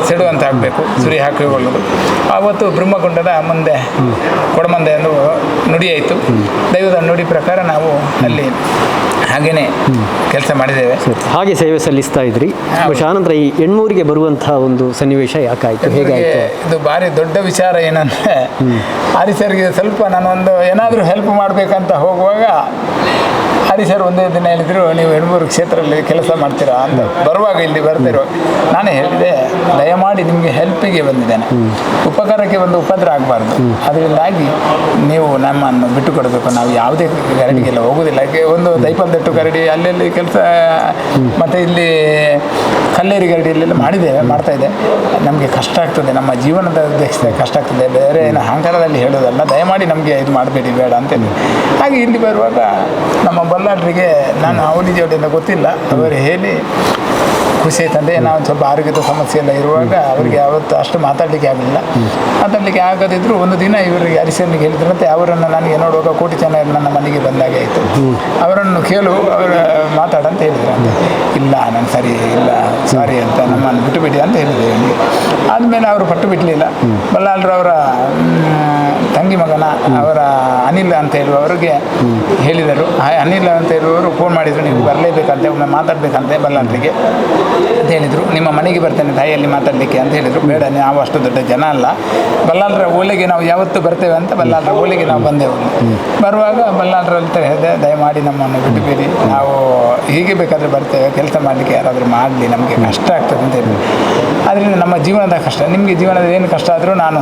ಸಿಡುವಂತೆ ಆಗಬೇಕು ಸುರಿ ಹಾಕಿಕೊಳ್ಳೋದು. ಆವತ್ತು ಬ್ರಹ್ಮಗುಂಡದ ಮುಂದೆ ಕೊಡಮಂದೆ ಎಂದು ನುಡಿ ಆಯಿತು ದೈವದ ನುಡಿ ಪ್ರಕಾರ ನಾವು ಅಲ್ಲಿ ಹಾಗೇನೆ ಕೆಲಸ ಮಾಡಿದ್ದೇವೆ. ಹಾಗೆ ಸೇವೆ ಸಲ್ಲಿಸ್ತಾ ಇದ್ರಿ. ಆನಂತರ ಈ ಎಣ್ಮೂರಿಗೆ ಬರುವಂತಹ ಒಂದು ಸನ್ನಿವೇಶ ಯಾಕಾಯಿತು? ಹೇಗಾಯಿತು? ಇದು ಭಾರಿ ದೊಡ್ಡ ವಿಚಾರ ಏನಂದರೆ ಹರಿಸರ್ಗೆ ಸ್ವಲ್ಪ ನಾನೊಂದು ಏನಾದರೂ ಹೆಲ್ಪ್ ಮಾಡಬೇಕಂತ ಹೋಗುವಾಗ ಹರಿಸರ್ ಒಂದೇ ದಿನ ಹೇಳಿದ್ರು, ನೀವು ಹೆಣ್ಮೂರು ಕ್ಷೇತ್ರದಲ್ಲಿ ಕೆಲಸ ಮಾಡ್ತೀರಾ ಅಂತ. ಬರುವಾಗ ಇಲ್ಲಿ ಬರ್ತಿರೋ ನಾನು ಹೇಳಿದೆ, ದಯಮಾಡಿ ನಿಮಗೆ ಹೆಲ್ಪಿಗೆ ಬಂದಿದ್ದೇನೆ. ಉಪಕಾರಕ್ಕೆ ಒಂದು ಉಪದ್ರ ಆಗಬಾರ್ದು. ಅದರಿಂದಾಗಿ ನೀವು ನಮ್ಮನ್ನು ಬಿಟ್ಟು ಕೊಡಬೇಕು ನಾವು ಯಾವುದೇ ಗರಡಿಗೆಲ್ಲ ಹೋಗೋದಿಲ್ಲ ಒಂದು ದೈಪಲ್ದಟ್ಟು ಕರಡಿ ಅಲ್ಲೆಲ್ಲಿ ಕೆಲಸ, ಮತ್ತು ಇಲ್ಲಿ ಕಲ್ಲೇರಿ ಗರಡಿಯಲ್ಲೆಲ್ಲ ಮಾಡಿದ್ದೇವೆ ಮಾಡ್ತಾ ಇದೆ. ನಮಗೆ ಕಷ್ಟ ಆಗ್ತದೆ. ನಮ್ಮ ಜೀವನದ ಉದ್ದೇಶದ ಕಷ್ಟ ಆಗ್ತದೆ. ಬೇರೆ ಏನು ಅಹಂಕಾರದಲ್ಲಿ ಹೇಳೋದಲ್ಲ ದಯಮಾಡಿ ನಮಗೆ ಇದು ಮಾಡಬೇಡಿ, ಬೇಡ ಅಂತೇಳಿ ಹಾಗೆ ಇಲ್ಲಿ ಬರುವಾಗ ನಮ್ಮ ಬಲ್ಲಾಳರಿಗೆ ನಾನು ಅವನಿಗೆ ಜೋಡಿಯಿಂದ ಗೊತ್ತಿಲ್ಲ. ಅವರು ಹೇಳಿ ಖುಷಿ ಆಯ್ತಂದ್ರೆ ನಾವು ಸ್ವಲ್ಪ ಆರೋಗ್ಯದ ಸಮಸ್ಯೆ ಎಲ್ಲ ಇರುವಾಗ ಅವರಿಗೆ ಅವತ್ತು ಅಷ್ಟು ಮಾತಾಡಲಿಕ್ಕೆ ಆಗಲಿಲ್ಲ. ಮಾತಾಡಲಿಕ್ಕೆ ಆಗದಿದ್ರು ಒಂದು ದಿನ ಇವರಿಗೆ ಹರಿಸನಿಗೆ ಹೇಳಿದ್ರಂತೆ ಅವರನ್ನು ನನಗೆ ನೋಡುವಾಗ ಕೋಟಿ ಜನ ನನ್ನ ಮನೆಗೆ ಬಂದಾಗೆ ಆಯಿತು. ಅವರನ್ನು ಕೇಳು ಅವರ ಮಾತಾಡಂತ ಹೇಳಿದ್ರಂತೆ ಇಲ್ಲ ನಾನು ಸರಿ ಇಲ್ಲ ಸಾರಿ ಅಂತ ನಮ್ಮನ್ನು ಬಿಟ್ಟು ಬಿಡಿ ಅಂತ ಹೇಳಿದೆ ಆದಮೇಲೆ ಅವರು ಪಟ್ಟು ಬಿಡಲಿಲ್ಲ. ಬಲ್ಲಾಳ್ರವರ ತಂಗಿ ಮಗನ ಅವರ ಅನಿಲ್ ಅಂತ ಹೇಳುವವರಿಗೆ ಹೇಳಿದರು. ಅನಿಲ್ ಅಂತ ಹೇಳುವವರು ಫೋನ್ ಮಾಡಿದರು, ನೀವು ಬರಲೇಬೇಕಂತೆ, ಒಮ್ಮೆ ಮಾತಾಡಬೇಕಂತೆ ಬಲ್ಲಾಂಟ್ರಿಗೆ ಅಂತ ಹೇಳಿದರು. ನಿಮ್ಮ ಮನೆಗೆ ಬರ್ತೇನೆ ತಾಯಿಯಲ್ಲಿ ಮಾತಾಡಲಿಕ್ಕೆ, ಅಂತ ಹೇಳಿದರು. ಬೇಡ, ನಾವು ಅಷ್ಟು ದೊಡ್ಡ ಜನ ಅಲ್ಲ. ಬಲ್ಲಾಳರ ಓಲೆಗೆ ನಾವು ಯಾವತ್ತು ಬರ್ತೇವೆ ಅಂತ ಬಲ್ಲಾಳರ ಓಲೆಗೆ ನಾವು ಬಂದೆವು. ಬರುವಾಗ ಬಲ್ಲಾಳರ ಅಂತ ಹೇಳಿದೆ ದಯಮಾಡಿ ನಮ್ಮನ್ನು ಬಿಟ್ಟುಬೇಡಿ. ನಾವು ಹೀಗೆ ಬೇಕಾದರೆ ಬರ್ತೇವೆ, ಕೆಲಸ ಮಾಡಲಿಕ್ಕೆ ಯಾರಾದರೂ ಮಾಡಲಿ, ನಮಗೆ ಕಷ್ಟ ಆಗ್ತದೆ ಅಂತ ಹೇಳಿದ್ರು. ಅದರಿಂದ ನಮ್ಮ ಜೀವನದ ಕಷ್ಟ, ನಿಮಗೆ ಜೀವನದ ಏನು ಕಷ್ಟ ಆದರೂ ನಾನು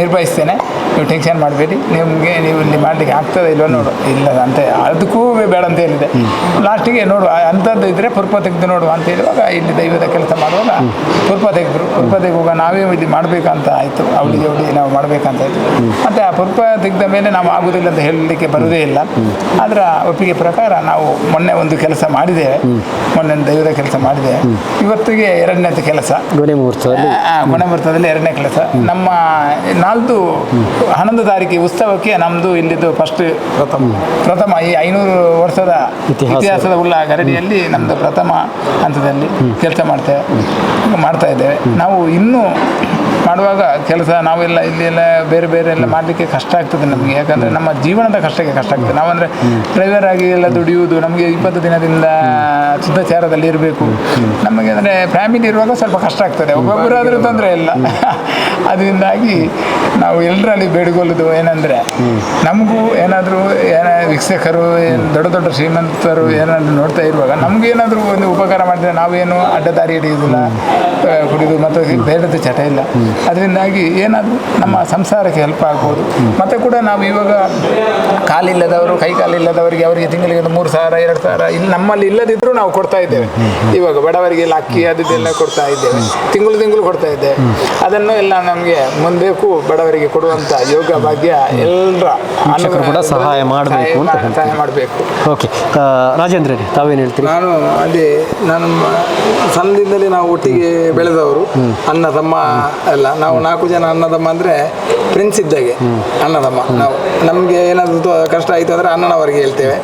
ನಿರ್ವಹಿಸ್ತೇನೆ. ನೀವು ಟೆನ್ಷನ್ ಮಾಡಬೇಡಿ. ನಿಮಗೆ ನೀವು ಇಲ್ಲಿ ಮಾಡಲಿಕ್ಕೆ ಆಗ್ತದೆ ಇಲ್ವ ನೋಡು. ಇಲ್ಲ ಅಂತ ಅದಕ್ಕೂ ಬೇಡ ಅಂತ ಹೇಳಿದೆ. ಲಾಸ್ಟಿಗೆ ನೋಡು ಅಂಥದ್ದು ಇದ್ದರೆ ಪುರ್ಪ ತೆಗೆದು ನೋಡುವ ಅಂತ ಹೇಳುವಾಗ ಇಲ್ಲಿ ದೈವದ ಕೆಲಸ ಮಾಡುವಾಗ ಪುರ್ಪ ತೆಗೆದ್ರು. ಪುರ್ಪ ತೆಗುವಾಗ ನಾವೇ ಇಲ್ಲಿ ಮಾಡಬೇಕಂತ ಆಯಿತು. ಅವಳಿಗೆ ಅವಳಿಗೆ ನಾವು ಮಾಡಬೇಕಂತ ಆಯಿತು. ಮತ್ತು ಆ ಪುರ್ಪ ತೆಗೆದ ಮೇಲೆ ನಾವು ಆಗೋದಿಲ್ಲ ಅಂತ ಹೇಳಲಿಕ್ಕೆ ಬರುವುದೇ ಇಲ್ಲ. ಅದರ ಒಪ್ಪಿಗೆ ಪ್ರಕಾರ ನಾವು ಮೊನ್ನೆ ಒಂದು ಕೆಲಸ ಮಾಡಿದೆ ಮೊನ್ನೆ ದೈವದ ಕೆಲಸ ಮಾಡಿದೆ ಇವತ್ತಿಗೆ ಎರಡನೇದು ಕೆಲಸ. ಕೊನೆ ಮುಹೂರ್ತದಲ್ಲಿ? ಆ, ಕೊನೆ ಬರ್ತದಲ್ಲಿ ಎರಡನೇ ಕೆಲಸ. ನಮ್ಮ ನಾಲ್ದು ಹನ್ನೊಂದು ತಾರೀಕಿಗೆ ಉತ್ಸವಕ್ಕೆ ನಮ್ಮದು ಇಲ್ಲಿದ್ದು ಫಸ್ಟ್ ಪ್ರಥಮ. ಪ್ರಥಮ ಈ ಐನೂರು ವರ್ಷದ ಇತಿಹಾಸ. ಇತಿಹಾಸದ ಉಳ್ಳ ಗರಡಿಯಲ್ಲಿ ನಮ್ಮದು ಪ್ರಥಮ ಹಂತದಲ್ಲಿ ಕೆಲಸ ಮಾಡ್ತೇವೆ ಮಾಡ್ತಾ ಇದ್ದೇವೆ. ನಾವು ಇನ್ನೂ ಮಾಡುವಾಗ ಕೆಲಸ ನಾವೆಲ್ಲ ಇಲ್ಲಿ ಎಲ್ಲ ಬೇರೆ ಬೇರೆ ಎಲ್ಲ ಮಾಡಲಿಕ್ಕೆ ಕಷ್ಟ ಆಗ್ತದೆ ನಮಗೆ. ಯಾಕಂದರೆ ನಮ್ಮ ಜೀವನದ ಕಷ್ಟಕ್ಕೆ ಕಷ್ಟ ಆಗ್ತದೆ. ನಾವಂದರೆ ಡ್ರೈವರ್ ಆಗಿ ಎಲ್ಲ ದುಡಿಯುವುದು, ನಮಗೆ ಇಪ್ಪತ್ತು ದಿನದಿಂದ ಶುದ್ಧಾಚಾರದಲ್ಲಿ ಇರಬೇಕು. ನಮಗೆ ಅಂದರೆ ಫ್ಯಾಮಿಲಿ ಇರುವಾಗ ಸ್ವಲ್ಪ ಕಷ್ಟ ಆಗ್ತದೆ. ಒಬ್ಬೊಬ್ಬರಾದರೂ ತೊಂದರೆ ಇಲ್ಲ. ಅದರಿಂದಾಗಿ ನಾವು ಎಲ್ಲರಲ್ಲಿ ಬೇಡಿಕೊಳ್ಳೋದು ಏನಂದರೆ ನಮಗೂ ಏನಾದರೂ ಏನ ವೀಕ್ಷಕರು ದೊಡ್ಡ ದೊಡ್ಡ ಶ್ರೀಮಂತರು ಏನಾದರೂ ನೋಡ್ತಾ ಇರುವಾಗ ನಮಗೇನಾದರೂ ಒಂದು ಉಪಕಾರ ಮಾಡಿದರೆ ನಾವೇನು ಅಡ್ಡದಾರಿ ಹಿಡಿಯೋದಿಲ್ಲ ಕುಡಿದು ಮತ್ತು ಬೇಡದ ಚಟ ಇಲ್ಲ. ಅದರಿಂದಾಗಿ ಏನಾದರೂ ನಮ್ಮ ಸಂಸಾರಕ್ಕೆ ಹೆಲ್ಪ್ ಆಗ್ಬೋದು. ಮತ್ತು ಕೂಡ ನಾವು ಇವಾಗ ಕಾಲಿಲ್ಲದವರು ಕೈ ಕಾಲಿಲ್ಲದವರಿಗೆ ಅವರಿಗೆ ತಿಂಗಳಿಗೆ ಒಂದು ಮೂರು ಸಾವಿರ ಎರಡು ಸಾವಿರ ಇಲ್ಲಿ ನಮ್ಮಲ್ಲಿ ಇಲ್ಲದಿದ್ದರೂ ನಾವು ಕೊಡ್ತಾ ಇದ್ದೇವೆ. ಇವಾಗ ಬಡವರಿಗೆಲ್ಲ ಅಕ್ಕಿ ಅದನ್ನೆಲ್ಲ ಕೊಡ್ತಾ ಇದ್ದೇವೆ. ತಿಂಗಳು ತಿಂಗಳು ಕೊಡ್ತಾ ಇದ್ದೇವೆ. ಅದನ್ನು ಎಲ್ಲ ನಮಗೆ ಮುಂದೆಕ್ಕೂ ಬಡವರಿಗೆ ಕೊಡುವಂಥ ಯೋಗ ಭಾಗ್ಯ ಎಲ್ಲರ ಕೂಡ ಸಹಾಯ ಮಾಡಬೇಕು ಅಂತ ಸಹಾಯ- ಮಾಡಬೇಕು. ಓಕೆ. ರಾಜೇಂದ್ರ ತಾವೇನು ಹೇಳ್ತೀರಿ? ನಾನು ಅದೇ ನಾನು ಸಣ್ಣದಿಂದಲೇ ನಾವು ಒಟ್ಟಿಗೆ ಬೆಳೆದವರು. ಅನ್ನ ತಮ್ಮ ಎಲ್ಲ. ನಾವು ನಾಲ್ಕು ಜನ ಅನ್ನದಮ್ಮ ಅಂದ್ರೆ ಅಂದರೆ ಫ್ರೆಂಡ್ಸ್ ಇದ್ದಾಗೆ ಅನ್ನದಮ್ಮ ನಾವು ನಮಗೆ ಏನಾದ್ರು ಕಷ್ಟ ಆಯ್ತು ಅಂದ್ರೆ ಅಣ್ಣನವರಿಗೆ ಹೇಳ್ತೇವೆ.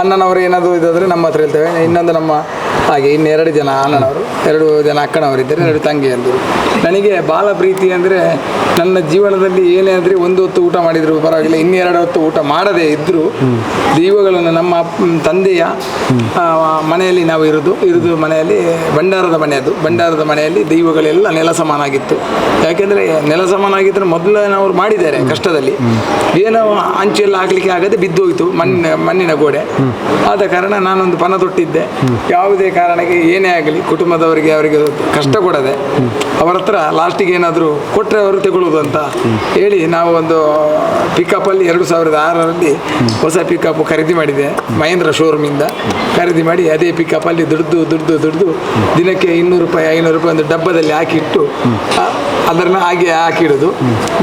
ಅಣ್ಣನವರು ಏನಾದ್ರು ಇದಾದ್ರೆ ನಮ್ಮ ಹತ್ರ ಹೇಳ್ತೇವೆ. ಇನ್ನೊಂದು ನಮ್ಮ ಹಾಗೆ ಇನ್ನೆರಡು ಜನ ಅಣ್ಣನವರು, ಎರಡು ಜನ ಅಕ್ಕನವರಿದ್ದಾರೆ, ಎರಡು ತಂಗಿಯಂದರು. ನನಗೆ ಬಾಲ ಪ್ರೀತಿ ಅಂದರೆ ನನ್ನ ಜೀವನದಲ್ಲಿ ಏನೇ ಆದರೆ ಒಂದು ಹೊತ್ತು ಊಟ ಮಾಡಿದ್ರು ಪರವಾಗಿಲ್ಲ, ಇನ್ನೆರಡು ಹೊತ್ತು ಊಟ ಮಾಡದೇ ಇದ್ದರೂ ದೈವಗಳನ್ನು ನಮ್ಮ ತಂದೆಯ ಮನೆಯಲ್ಲಿ ನಾವು ಇರೋದು ಇರೋದು ಮನೆಯಲ್ಲಿ ಭಂಡಾರದ ಮನೆಯದು ಭಂಡಾರದ ಮನೆಯಲ್ಲಿ ದೈವಗಳೆಲ್ಲ ನೆಲ ಸಮಾನಾಗಿತ್ತು ಯಾಕೆಂದರೆ ನೆಲ ಸಮಾನಾಗಿದ್ರೆ ಮೊದಲು ಅವ್ರು ಮಾಡಿದ್ದಾರೆ ಕಷ್ಟದಲ್ಲಿ. ಏನೋ ಅಂಚೆಲ್ಲ ಹಾಕ್ಲಿಕ್ಕೆ ಆಗದೆ ಬಿದ್ದೋಯ್ತು, ಮಣ್ಣಿನ ಮಣ್ಣಿನ ಗೋಡೆ. ಆದ ಕಾರಣ ನಾನೊಂದು ಪಣ ತೊಟ್ಟಿದ್ದೆ. ಯಾವುದೇ ಕಾರಣಕ್ಕೆ ಏನೇ ಆಗಲಿ, ಕುಟುಂಬದವರಿಗೆ ಅವರಿಗೆ ಕಷ್ಟ ಕೊಡದೆ, ಅವರ ಹತ್ರ ಲಾಸ್ಟಿಗೆ ಏನಾದರೂ ಕೊಟ್ಟರೆ ಅವರು ತಗೊಳ್ಳೋದು ಅಂತ ಹೇಳಿ ನಾವು ಒಂದು ಪಿಕಪ್ಪಲ್ಲಿ ಎರಡು ಸಾವಿರದ ಆರರಲ್ಲಿ ಹೊಸ ಪಿಕಪ್ ಖರೀದಿ ಮಾಡಿದೆ, ಮಹೇಂದ್ರ ಇಂದ ಖರೀದಿ ಮಾಡಿ ಅದೇ ಪಿಕಪ್ಪಲ್ಲಿ ದುಡ್ದು ದುಡ್ದು ದುಡ್ದು ದಿನಕ್ಕೆ ಇನ್ನೂರು ರೂಪಾಯಿ, ಐನೂರು ರೂಪಾಯಿ ಒಂದು ಡಬ್ಬದಲ್ಲಿ ಹಾಕಿಟ್ಟು ಅದನ್ನು ಹಾಗೆ ಹಾಕಿಡೋದು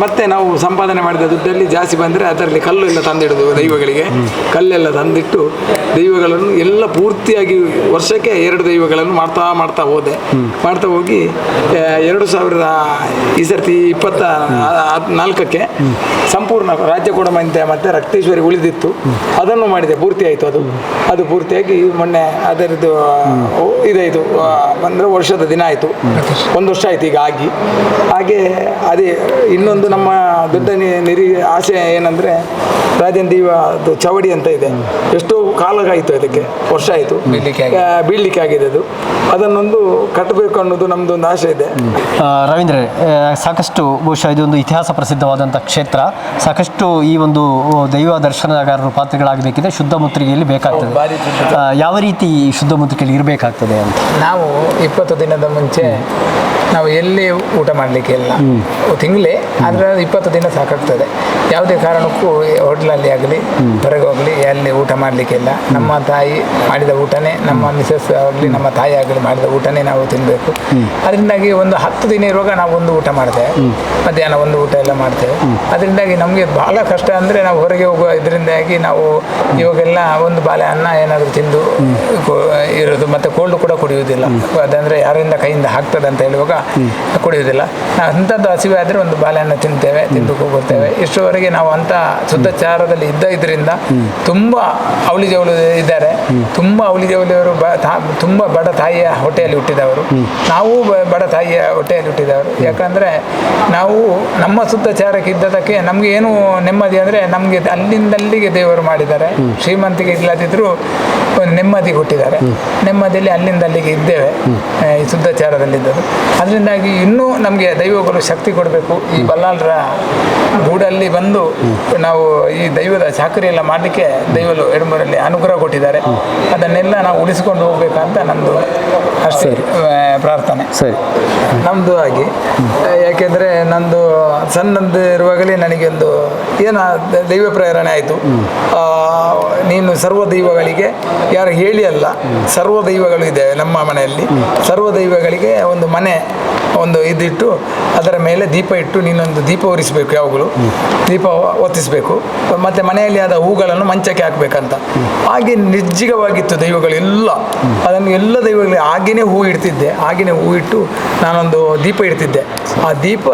ಮತ್ತೆ ನಾವು ಸಂಪಾದನೆ ಮಾಡಿದ ದುಡ್ಡಲ್ಲಿ ಜಾಸ್ತಿ ಬಂದರೆ ಅದರಲ್ಲಿ ಕಲ್ಲು ಎಲ್ಲ ತಂದಿಡೋದು ದೈವಗಳಿಗೆ. ಕಲ್ಲೆಲ್ಲ ತಂದಿಟ್ಟು ದೈವಗಳನ್ನು ಎಲ್ಲ ಪೂರ್ತಿಯಾಗಿ ವರ್ಷಕ್ಕೆ ಎರಡು ದೈವಗಳನ್ನು ಮಾಡ್ತಾ ಮಾಡ್ತಾ ಹೋದೆ. ಮಾಡ್ತಾ ಹೋಗಿ ಎರಡು ಸಾವಿರದ ಈ ಸರ್ತಿ ಇಪ್ಪತ್ತ ನಾಲ್ಕಕ್ಕೆ ಸಂಪೂರ್ಣ ರಾಜ್ಯ ಕೊಡಮಂತೆ ಮತ್ತೆ ರಕ್ತೇಶ್ವರಿ ಉಳಿದಿತ್ತು. ಅದನ್ನು ಮಾಡಿದೆ, ಪೂರ್ತಿ ಆಯಿತು ಅದು. ಅದು ಪೂರ್ತಿಯಾಗಿ ಮೊನ್ನೆ ಅದರದ್ದು ಇದಾಯಿತು. ಅಂದ್ರೆ ವರ್ಷದ ದಿನ ಆಯಿತು. ಒಂದು ವರ್ಷ ಆಯಿತು ಈಗ ಆಗಿ. ಹಾಗೆ ಅದೇ ಇನ್ನೊಂದು ನಮ್ಮ ದೊಡ್ಡ ನಿರಿ ಆಸೆ ಏನಂದರೆ ರಾಜನ್ ದೀವ ಅದು ಚವಡಿ ಅಂತ ಇದೆ. ಎಷ್ಟೋ ಕಾಲ ಆಯಿತು ಅದಕ್ಕೆ ವರ್ಷ ಆಯಿತು. ಬೀಳಲಿಕ್ಕೆ ಆಗಿದೆ. ಬೀಳ್ಲಿಕ್ಕೆ ಆಗಿದೆ ಅದು. ಅದನ್ನೊಂದು ಕಟ್ಟಬೇಕು ಅನ್ನೋದು ನಮ್ದು ಒಂದು ಆಸೆ ಇದೆ. ರವೀಂದ್ರ ಸಾಕಷ್ಟು ಬಹುಶಃ ಇದೊಂದು ಇತಿಹಾಸ ಪ್ರಸಿದ್ಧವಾದಂಥ ಕ್ಷೇತ್ರ. ಸಾಕಷ್ಟು ಈ ಒಂದು ದೈವ ದರ್ಶನಗಾರರು ಪಾತ್ರಗಳಾಗಬೇಕಿದೆ. ಶುದ್ಧ ಮುತ್ರಿಗೆಯಲ್ಲಿ ಬೇಕಾಗ್ತದೆ. ಭಾರಿ ಯಾವ ರೀತಿ ಈ ಶುದ್ಧ ಮುತ್ರಿಕೆಯಲ್ಲಿ ಇರಬೇಕಾಗ್ತದೆ ಅಂತ? ನಾವು ಇಪ್ಪತ್ತು ದಿನದ ಮುಂಚೆ ನಾವು ಎಲ್ಲಿ ಊಟ ಮಾಡಲಿಕ್ಕೆ ಇಲ್ಲ ತಿಂಗಳೇ? ಆದರೆ ಇಪ್ಪತ್ತು ದಿನ ಸಾಕಾಗ್ತದೆ. ಯಾವುದೇ ಕಾರಣಕ್ಕೂ ಹೋಟ್ಲಲ್ಲಿ ಆಗಲಿ ಹೊರಗೆ ಹೋಗಲಿ ಎಲ್ಲಿ ಊಟ ಮಾಡಲಿಕ್ಕಿಲ್ಲ. ನಮ್ಮ ತಾಯಿ ಮಾಡಿದ ಊಟನೇ ನಮ್ಮ ಮಿಸಸ್ ಆಗಲಿ ನಮ್ಮ ತಾಯಿ ಆಗಲಿ ಮಾಡಿದ ಊಟನೇ ನಾವು ತಿನ್ನಬೇಕು ಅದರಿಂದಾಗಿ ಒಂದು ಹತ್ತು ದಿನ ಇರುವಾಗ ನಾವು ಒಂದು ಊಟ ಮಾಡ್ತೇವೆ. ಮಧ್ಯಾಹ್ನ ಒಂದು ಊಟ ಎಲ್ಲ ಮಾಡ್ತೇವೆ. ಅದರಿಂದಾಗಿ ನಮಗೆ ಬಹಳ ಕಷ್ಟ ಅಂದರೆ ನಾವು ಹೊರಗೆ ಹೋಗುವ ಇದರಿಂದಾಗಿ ನಾವು ಇವಾಗೆಲ್ಲ ಒಂದು ಬಾಳೆ ಅನ್ನ ಏನಾದರೂ ತಿಂದು ಇರೋದು ಮತ್ತು ಕೋಲ್ಡ್ ಕೂಡ ಕುಡಿಯುವುದಿಲ್ಲ. ಅದಂದರೆ ಯಾರಿಂದ ಕೈಯಿಂದ ಹಾಕ್ತದೆ ಅಂತ ಹೇಳುವಾಗ ಕುಡಿಯುವುದಿಲ್ಲ. ನಾವು ಅಂಥದ್ದು ಹಸಿವೆ ಆದರೆ ಒಂದು ಬಾಳೆಹಣ್ಣು ತಿಂತೇವೆ ತಿಂದು ಹೋಗುತ್ತೇವೆ ಇಷ್ಟುವರೆಗೆ ನಾವು ಅಂತ ಶುದ್ಧಚಾರದಲ್ಲಿ ಇದ್ದ ಇದರಿಂದ ತುಂಬ ಅವಳಿ ಜವಳು ಇದ್ದಾರೆ. ತುಂಬ ಅವಳಿ ಜವಳಿಯವರು ಬ ತುಂಬ ಬಡ ತಾಯಿಯ ಹೊಟ್ಟೆಯಲ್ಲಿ ಹುಟ್ಟಿದವರು. ನಾವು ಬಡ ತಾಯಿಯ ಹೊಟ್ಟೆಯಲ್ಲಿ ಹುಟ್ಟಿದವರು. ಯಾಕಂದ್ರೆ ನಾವು ನಮ್ಮ ಶುದ್ಧಚಾರಕ್ಕೆ ಇದ್ದದಕ್ಕೆ ನಮಗೆ ಏನು ನೆಮ್ಮದಿ ಅಂದರೆ ನಮಗೆ ಅಲ್ಲಿಂದಲ್ಲಿಗೆ ದೇವರು ಮಾಡಿದ್ದಾರೆ. ಶ್ರೀಮಂತಿಗೆ ಇಲ್ಲದಿದ್ರು ಒಂದು ನೆಮ್ಮದಿ ಕೊಟ್ಟಿದ್ದಾರೆ ನೆಮ್ಮದಿಯಲ್ಲಿ ಅಲ್ಲಿಂದಲ್ಲಿಗೆ ಇದ್ದೇವೆ. ಈ ಶುದ್ಧಾಚಾರದಲ್ಲಿದ್ದದ್ದು ಅದರಿಂದಾಗಿ ಇನ್ನೂ ನಮಗೆ ದೈವಗಳು ಶಕ್ತಿ ಕೊಡಬೇಕು. ಈ ಬಲ್ಲಾಳರ ಗೂಡಲ್ಲಿ ಬಂದು ನಾವು ಈ ದೈವದ ಚಾಕರಿ ಎಲ್ಲ ಮಾಡಲಿಕ್ಕೆ ದೈವಲು ಎಡಮೂರಲ್ಲಿ ಅನುಗ್ರಹ ಕೊಟ್ಟಿದ್ದಾರೆ. ಅದನ್ನೆಲ್ಲ ನಾವು ಉಳಿಸಿಕೊಂಡು ಹೋಗ್ಬೇಕಂತ ನಮ್ಮದು ಅಷ್ಟೇ ಪ್ರಾರ್ಥನೆ. ಸರಿ. ನಮ್ಮದು ಆಗಿ ಯಾಕೆಂದರೆ ನಂದು ಸಣ್ಣಂದು ಇರುವಾಗಲೇ ನನಗೊಂದು ಒಂದು ಏನು ದೈವ ಪ್ರೇರಣೆ ಆಯಿತು. ನೀನು ಸರ್ವ ದೈವಗಳಿಗೆ ಯಾರು ಹೇಳಿ ಅಲ್ಲ ಸರ್ವ ದೈವಗಳು ಇದೆ ನಮ್ಮ ಮನೆಯಲ್ಲಿ. ಸರ್ವ ದೈವಗಳಿಗೆ ಒಂದು ಮನೆ ಒಂದು ಇದಿಟ್ಟು ಅದರ ಮೇಲೆ ದೀಪ ಇಟ್ಟು ನೀನೊಂದು ದೀಪ ಉರಿಸಬೇಕು ಯಾವಾಗಲೂ. ದೀಪ ಹೊತ್ತಿಸಬೇಕು ಮತ್ತು ಮನೆಯಲ್ಲಿ ಆದ ಹೂಗಳನ್ನು ಮಂಚಕ್ಕೆ ಹಾಕಬೇಕಂತ. ಹಾಗೆ ನಿರ್ಜಿಗವಾಗಿತ್ತು ದೈವಗಳೆಲ್ಲ. ಅದನ್ನು ಎಲ್ಲ ದೈವಗಳಿಗೆ ಹಾಗೇನೆ ಹೂ ಇಡ್ತಿದ್ದೆ. ಹಾಗೇನೆ ಹೂ ಇಟ್ಟು ನಾನೊಂದು ದೀಪ ಇಡ್ತಿದ್ದೆ. ಆ ದೀಪ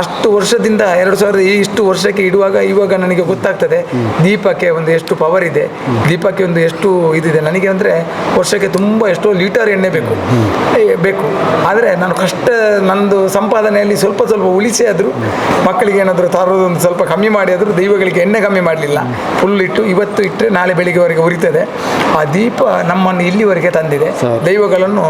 ಅಷ್ಟು ವರ್ಷದಿಂದ ಎರಡು ಸಾವಿರದ ಇಷ್ಟು ವರ್ಷಕ್ಕೆ ಇಡುವಾಗ ಇವಾಗ ನನಗೆ ಗೊತ್ತಾಗ್ತದೆ. ದೀಪಕ್ಕೆ ಒಂದು ಎಷ್ಟು ಪವರ್ ಇದೆ. ದೀಪಕ್ಕೆ ಒಂದು ಎಷ್ಟು ಇದಿದೆ. ನನಗೆ ಅಂದರೆ ವರ್ಷಕ್ಕೆ ತುಂಬ ಎಷ್ಟೋ ಲೀಟರ್ ಎಣ್ಣೆ ಬೇಕು. ಬೇಕು. ಆದರೆ ನಾನು ಕಷ್ಟ ನಂದು ಸಂಪಾದನೆಯಲ್ಲಿ ಸ್ವಲ್ಪ ಸ್ವಲ್ಪ ಉಳಿಸಿ ಆದರೂ ಮಕ್ಕಳಿಗೆ ಏನಾದರೂ ತರೋದು ಒಂದು ಸ್ವಲ್ಪ ಕಮ್ಮಿ ಮಾಡಿ ಆದರೂ ದೈವಗಳಿಗೆ ಎಣ್ಣೆ ಕಮ್ಮಿ ಮಾಡಲಿಲ್ಲ. ಫುಲ್ ಇಟ್ಟು ಇವತ್ತು ಇಟ್ಟರೆ ನಾಳೆ ಬೆಳಿಗ್ಗೆವರೆಗೆ ಉರಿತದೆ. ಆ ದೀಪ ನಮ್ಮನ್ನು ಇಲ್ಲಿವರೆಗೆ ತಂದಿದೆ. ದೈವಗಳನ್ನು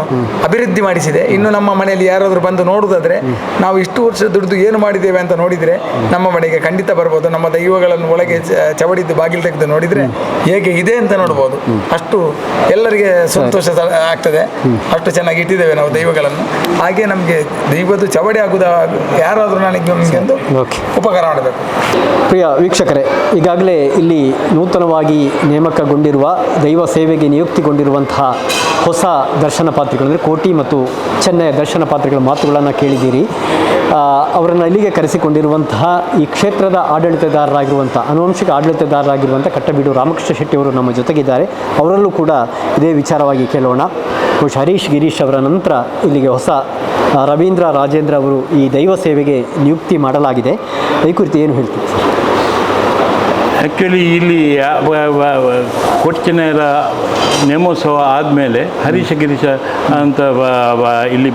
ಅಭಿವೃದ್ಧಿ ಮಾಡಿಸಿದೆ. ಇನ್ನು ನಮ್ಮ ಮನೆಯಲ್ಲಿ ಯಾರಾದರೂ ಬಂದು ನೋಡೋದಾದರೆ ನಾವು ಇಷ್ಟು ವರ್ಷ ದುಡಿದು ಏನು ಮಾಡಿದ್ದೇವೆ ಅಂತ ನೋಡಿದರೆ ನಮ್ಮ ಮನೆಗೆ ಖಂಡಿತ ಬರ್ಬೋದು. ನಮ್ಮ ದೈವಗಳನ್ನು ಒಳಗೆ ಚವಡಿದ್ದು ಬಾಗಿಲು ತೆಗೆದು ನೋಡಿದರೆ ಹೇಗೆ ಇದೆ ಅಂತ ನೋಡ್ಬೋದು. ಅಷ್ಟು ಎಲ್ಲರಿಗೆ ಸಂತೋಷ ಆಗ್ತದೆ. ಅಷ್ಟು ಚೆನ್ನಾಗಿ ಇಟ್ಟಿದ್ದೇವೆ ನಾವು ದೈವಗಳನ್ನು. ಹಾಗೆ ನಮಗೆ ದೈವದ್ದು ಚವಡಿ ಆಗುದ ಯಾರಾದರೂ ನನಗೆ ಒಂದು ಓಕೆ ಉಪಕಾರ ಮಾಡಬೇಕು. ಪ್ರಿಯ ವೀಕ್ಷಕರೇ ಈಗಾಗಲೇ ಇಲ್ಲಿ ನೂತನವಾಗಿ ನೇಮಕಗೊಂಡಿರುವ ದೈವ ಸೇವೆಗೆ ನಿಯುಕ್ತಿಗೊಂಡಿರುವಂತಹ ಹೊಸ ದರ್ಶನ ಪಾತ್ರಿಗಳು ಅಂದರೆ ಕೋಟಿ ಮತ್ತು ಚೆನ್ನೈ ದರ್ಶನ ಪಾತ್ರಿಗಳ ಮಾತುಗಳನ್ನು ಕೇಳಿದ್ದೀರಿ. ಅವರನ್ನು ಇಲ್ಲಿಗೆ ಕರೆಸಿಕೊಂಡಿರುವಂತಹ ಈ ಕ್ಷೇತ್ರದ ಆಡಳಿತದಾರರಾಗಿರುವಂಥ ಆನುವಂಶಿಕ ಆಡಳಿತದಾರರಾಗಿರುವಂಥ ಕಟ್ಟಬೀಡು ರಾಮಕೃಷ್ಣ ಶೆಟ್ಟಿ ಅವರು ನಮ್ಮ ಜೊತೆಗಿದ್ದಾರೆ. ಅವರಲ್ಲೂ ಕೂಡ ಇದೇ ವಿಚಾರವಾಗಿ ಕೇಳೋಣ. ಬಹುಶಃ ಹರೀಶ್ ಗಿರೀಶ್ ಅವರ ನಂತರ ಇಲ್ಲಿಗೆ ಹೊಸ ರವೀಂದ್ರ ರಾಜೇಂದ್ರ ಅವರು ಈ ದೈವ ಸೇವೆಗೆ ನಿಯುಕ್ತಿ ಮಾಡಲಾಗಿದೆ. ಈ ಕುರಿತು ಏನು ಹೇಳ್ತೀವಿ ಆ್ಯಕ್ಚುಲಿ ಇಲ್ಲಿ ಕೋಟಿ ಚೆನ್ನೈರ ನೇಮೋತ್ಸವ ಆದಮೇಲೆ ಹರೀಶ ಗಿರೀಶ ಅಂತ ಇಲ್ಲಿ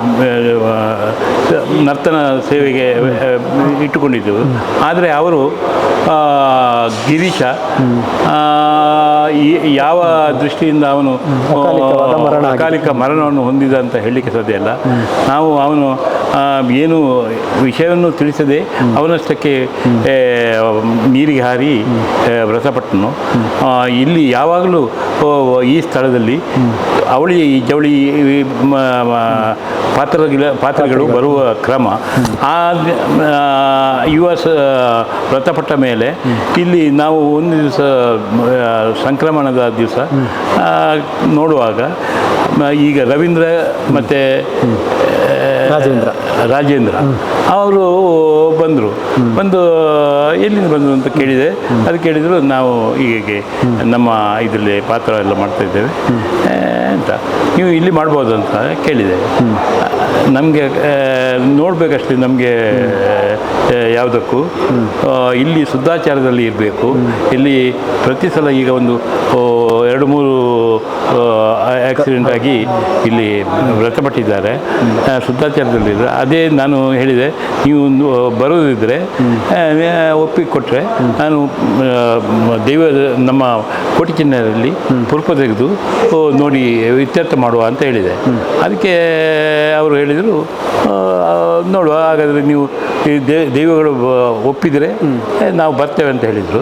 ನರ್ತನ ಸೇವೆಗೆ ಇಟ್ಟುಕೊಂಡಿದ್ದೆವು. ಆದರೆ ಅವರು ಗಿರೀಶ ಯಾವ ದೃಷ್ಟಿಯಿಂದ ಅವನು ಅಕಾಲಿಕ ಮರಣವನ್ನು ಹೊಂದಿದ ಅಂತ ಹೇಳಲಿಕ್ಕೆ ಸಾಧ್ಯ ಇಲ್ಲ. ನಾವು ಅವನು ಏನು ವಿಷಯವನ್ನು ತಿಳಿಸದೆ ಅವನಷ್ಟಕ್ಕೆ ನೀರಿಗೆ ಹಾರಿ ವ್ರತಪಟ್ಟನು. ಇಲ್ಲಿ ಯಾವಾಗಲೂ ಈ ಸ್ಥಳದಲ್ಲಿ ಅವಳಿ ಜವಳಿ ಪಾತ್ರಗಳ ಪಾತ್ರಗಳು ಬರುವ ಕ್ರಮ. ಆ ಯುವ ಸ ವ್ರತಪಟ್ಟ ಮೇಲೆ ಇಲ್ಲಿ ನಾವು ಒಂದು ದಿವಸ ಸಂಕ್ರಮಣದ ದಿವಸ ನೋಡುವಾಗ ಈಗ ರವೀಂದ್ರ ಮತ್ತು ರಾಜೇಂದ್ರ. ರಾಜೇಂದ್ರ. ಅವರು ಬಂದರು. ಬಂದು, ಎಲ್ಲಿಂದ ಬಂದರು ಅಂತ ಕೇಳಿದೆ. ಅದು ಕೇಳಿದರು, ನಾವು ಹೀಗೆ ನಮ್ಮ ಇದರಲ್ಲಿ ಪಾತ್ರ ಎಲ್ಲ ಮಾಡ್ತಾ ಇದ್ದೇವೆ. ಅಂತ. ನೀವು ಇಲ್ಲಿ ಮಾಡ್ಬೋದು ಅಂತ ಕೇಳಿದೆ. ನಮಗೆ ನೋಡಬೇಕಷ್ಟೇ ನಮಗೆ ಯಾವುದಕ್ಕೂ. ಇಲ್ಲಿ ಶುದ್ಧಾಚಾರದಲ್ಲಿ ಇರಬೇಕು. ಇಲ್ಲಿ ಪ್ರತಿ ಸಲ ಈಗ ಒಂದು ಎರಡು ಮೂರು ಆಕ್ಸಿಡೆಂಟ್ ಆಗಿ ಇಲ್ಲಿ ವ್ರತಪಟ್ಟಿದ್ದಾರೆ ಶುದ್ಧಾಚಾರದಲ್ಲಿದ್ದರೆ ಅದೇ ನಾನು ಹೇಳಿದೆ ನೀವು ಬರೋದಿದ್ರೆ ಬರೋದಿದ್ದರೆ ಕೊಟ್ಟರೆ ನಾನು ದೈವ ನಮ್ಮ ಕೋಟಿ ಚಿನ್ನದಲ್ಲಿ ಪುರ್ಪ ತೆಗೆದು ನೋಡಿ ಇತ್ಯರ್ಥ ಮಾಡುವ ಅಂತ ಹೇಳಿದೆ. ಅದಕ್ಕೆ ಅವರು ಹೇಳಿದರು ನೋಡುವ, ಹಾಗಾದರೆ ನೀವು ಈ ದೇ- ದೈವಗಳು ಒಪ್ಪಿದರೆ ನಾವು ಬರ್ತೇವೆ ಅಂತ ಹೇಳಿದರು.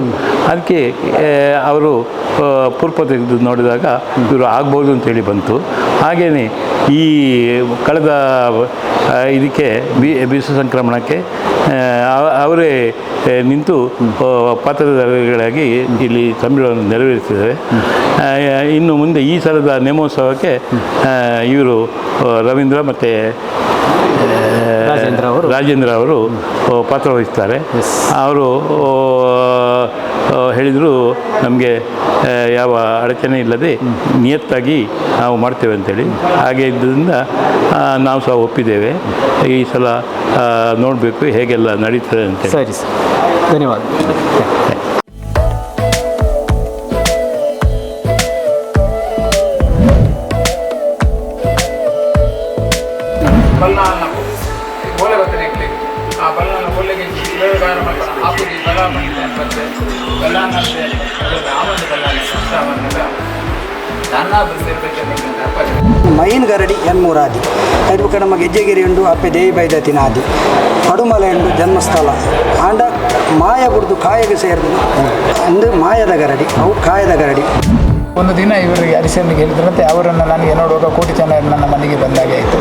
ಅದಕ್ಕೆ ಅವರು ಪುರ್ಪ ತೆಗೆದು ನೋಡಿದಾಗ ಇವರು ಆಗ್ಬೋದು ಅಂತೇಳಿ ಬಂತು. ಹಾಗೆಯೇ ಈ ಕಳೆದ ಇದಕ್ಕೆ, ಬಿ ಬಿಸು ಸಂಕ್ರಮಣಕ್ಕೆ ಅವರೇ ನಿಂತು ಪಾತ್ರಧಾರಿಗಳಾಗಿ ಇಲ್ಲಿ ಸಮ್ಮೇಳನ ನೆರವೇರಿಸಿದ್ದಾರೆ. ಇನ್ನು ಮುಂದೆ ಈ ಸಲದ ನೇಮೋತ್ಸವಕ್ಕೆ ಇವರು ರವೀಂದ್ರ ಮತ್ತು ರಾಜೇಂದ್ರ ಅವರು. ರಾಜೇಂದ್ರ ಅವರು ಪಾತ್ರ ವಹಿಸ್ತಾರೆ ಅವರು ಹೇಳಿದರು ನಮಗೆ ಯಾವ ಅಡಚಣೆ ಇಲ್ಲದೆ ನಿಯತ್ತಾಗಿ ನಾವು ಮಾಡ್ತೇವೆ ಅಂತೇಳಿ. ಹಾಗೆ ಇದ್ದರಿಂದ ನಾವು ಸಹ ಒಪ್ಪಿದ್ದೇವೆ. ಈ ಸಲ ನೋಡಬೇಕು ಹೇಗೆಲ್ಲ ನಡೀತದೆ ಅಂತೇಳಿ. ಸರಿ ಸರ್. ಧನ್ಯವಾದ. ಗರಡಿ ಐದು ಕಡೆ ನಮ್ಮ ಗೆಜ್ಜೆಗಿರಿ ಉಂಡು ಅಪ್ಪೆ ದೇವಿ ಬೈದ ತಿನಾದಿ. ಪಡುಮಲೆ ಎಂದು ಜನ್ಮಸ್ಥಳ. ಆಂಡ ಮಾಯ ಗುಡ್ದು ಕಾಯಗೆ ಸೇರಿದ. ಅಂದು ಮಾಯದ ಗರಡಿ. ಅವು ಕಾಯದ ಗರಡಿ. ಒಂದು ದಿನ ಇವರಿಗೆ ಅರಿಸನ್ನಿಗೆ ಹೇಳಿದ್ರಂತೆ ಅವರನ್ನು ನನಗೆ ನೋಡುವಾಗ ಕೋಟಿ ಜನ ನನ್ನ ಮನೆಗೆ ಬಂದಾಗೆ ಆಯಿತು.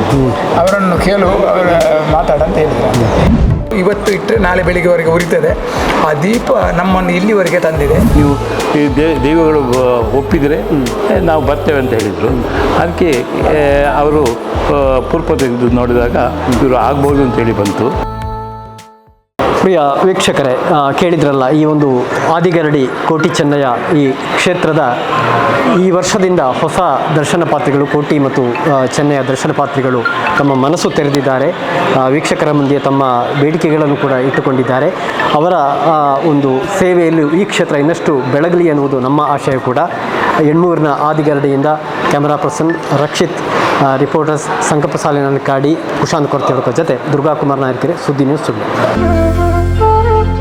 ಅವರನ್ನು ಕೇಳು ಅವರ ಮಾತಾಡಂತ ಹೇಳಿದ್ರಂತೆ ಇವತ್ತು ಇಟ್ಟರೆ ನಾಳೆ ಬೆಳಿಗ್ಗೆವರೆಗೆ ಉರಿತದೆ. ಆ ದೀಪ ನಮ್ಮನ್ನು ಇಲ್ಲಿವರೆಗೆ ತಂದಿದೆ. ನೀವು ಈ ದೇ ಒಪ್ಪಿದರೆ ನಾವು ಬರ್ತೇವೆ ಅಂತ ಹೇಳಿದರು. ಅದಕ್ಕೆ ಅವರು ಪುರ್ಪ ತೆಗೆದು ನೋಡಿದಾಗ ಇವರು ಆಗ್ಬೋದು ಅಂತೇಳಿ ಬಂತು. ಪ್ರಿಯ ವೀಕ್ಷಕರೇ ಕೇಳಿದ್ರಲ್ಲ, ಈ ಒಂದು ಆದಿಗರಡಿ ಕೋಟಿ ಚೆನ್ನಯ್ಯ ಈ ಕ್ಷೇತ್ರದ ಈ ವರ್ಷದಿಂದ ಹೊಸ ದರ್ಶನ ಪಾತ್ರಿಗಳು, ಕೋಟಿ ಮತ್ತು ಚೆನ್ನಯ್ಯ ದರ್ಶನ ಪಾತ್ರಿಗಳು ತಮ್ಮ ಮನಸ್ಸು ತೆರೆದಿದ್ದಾರೆ. ವೀಕ್ಷಕರ ಮುಂದೆ ತಮ್ಮ ಬೇಡಿಕೆಗಳನ್ನು ಕೂಡ ಇಟ್ಟುಕೊಂಡಿದ್ದಾರೆ. ಅವರ ಒಂದು ಸೇವೆಯಲ್ಲಿ ಈ ಕ್ಷೇತ್ರ ಇನ್ನಷ್ಟು ಬೆಳಗಲಿ ಎನ್ನುವುದು ನಮ್ಮ ಆಶಯ ಕೂಡ. ಎಣ್ಮೂರಿನ ಆದಿಗರಡಿಯಿಂದ camera person Rakshith reporters Sankappa ಸಾಲಿನ ಕಾಡಿ ಕುಶಾಂತ್ ಕೊರ್ತಿಯವರ ಜೊತೆ ದುರ್ಗಾಕುಮಾರ್ ಕುಮಾರ್ ನಾಯಕರೆ ಸುದ್ದಿ ನ್ಯೂಸ್ ಸುಳ್ಳು.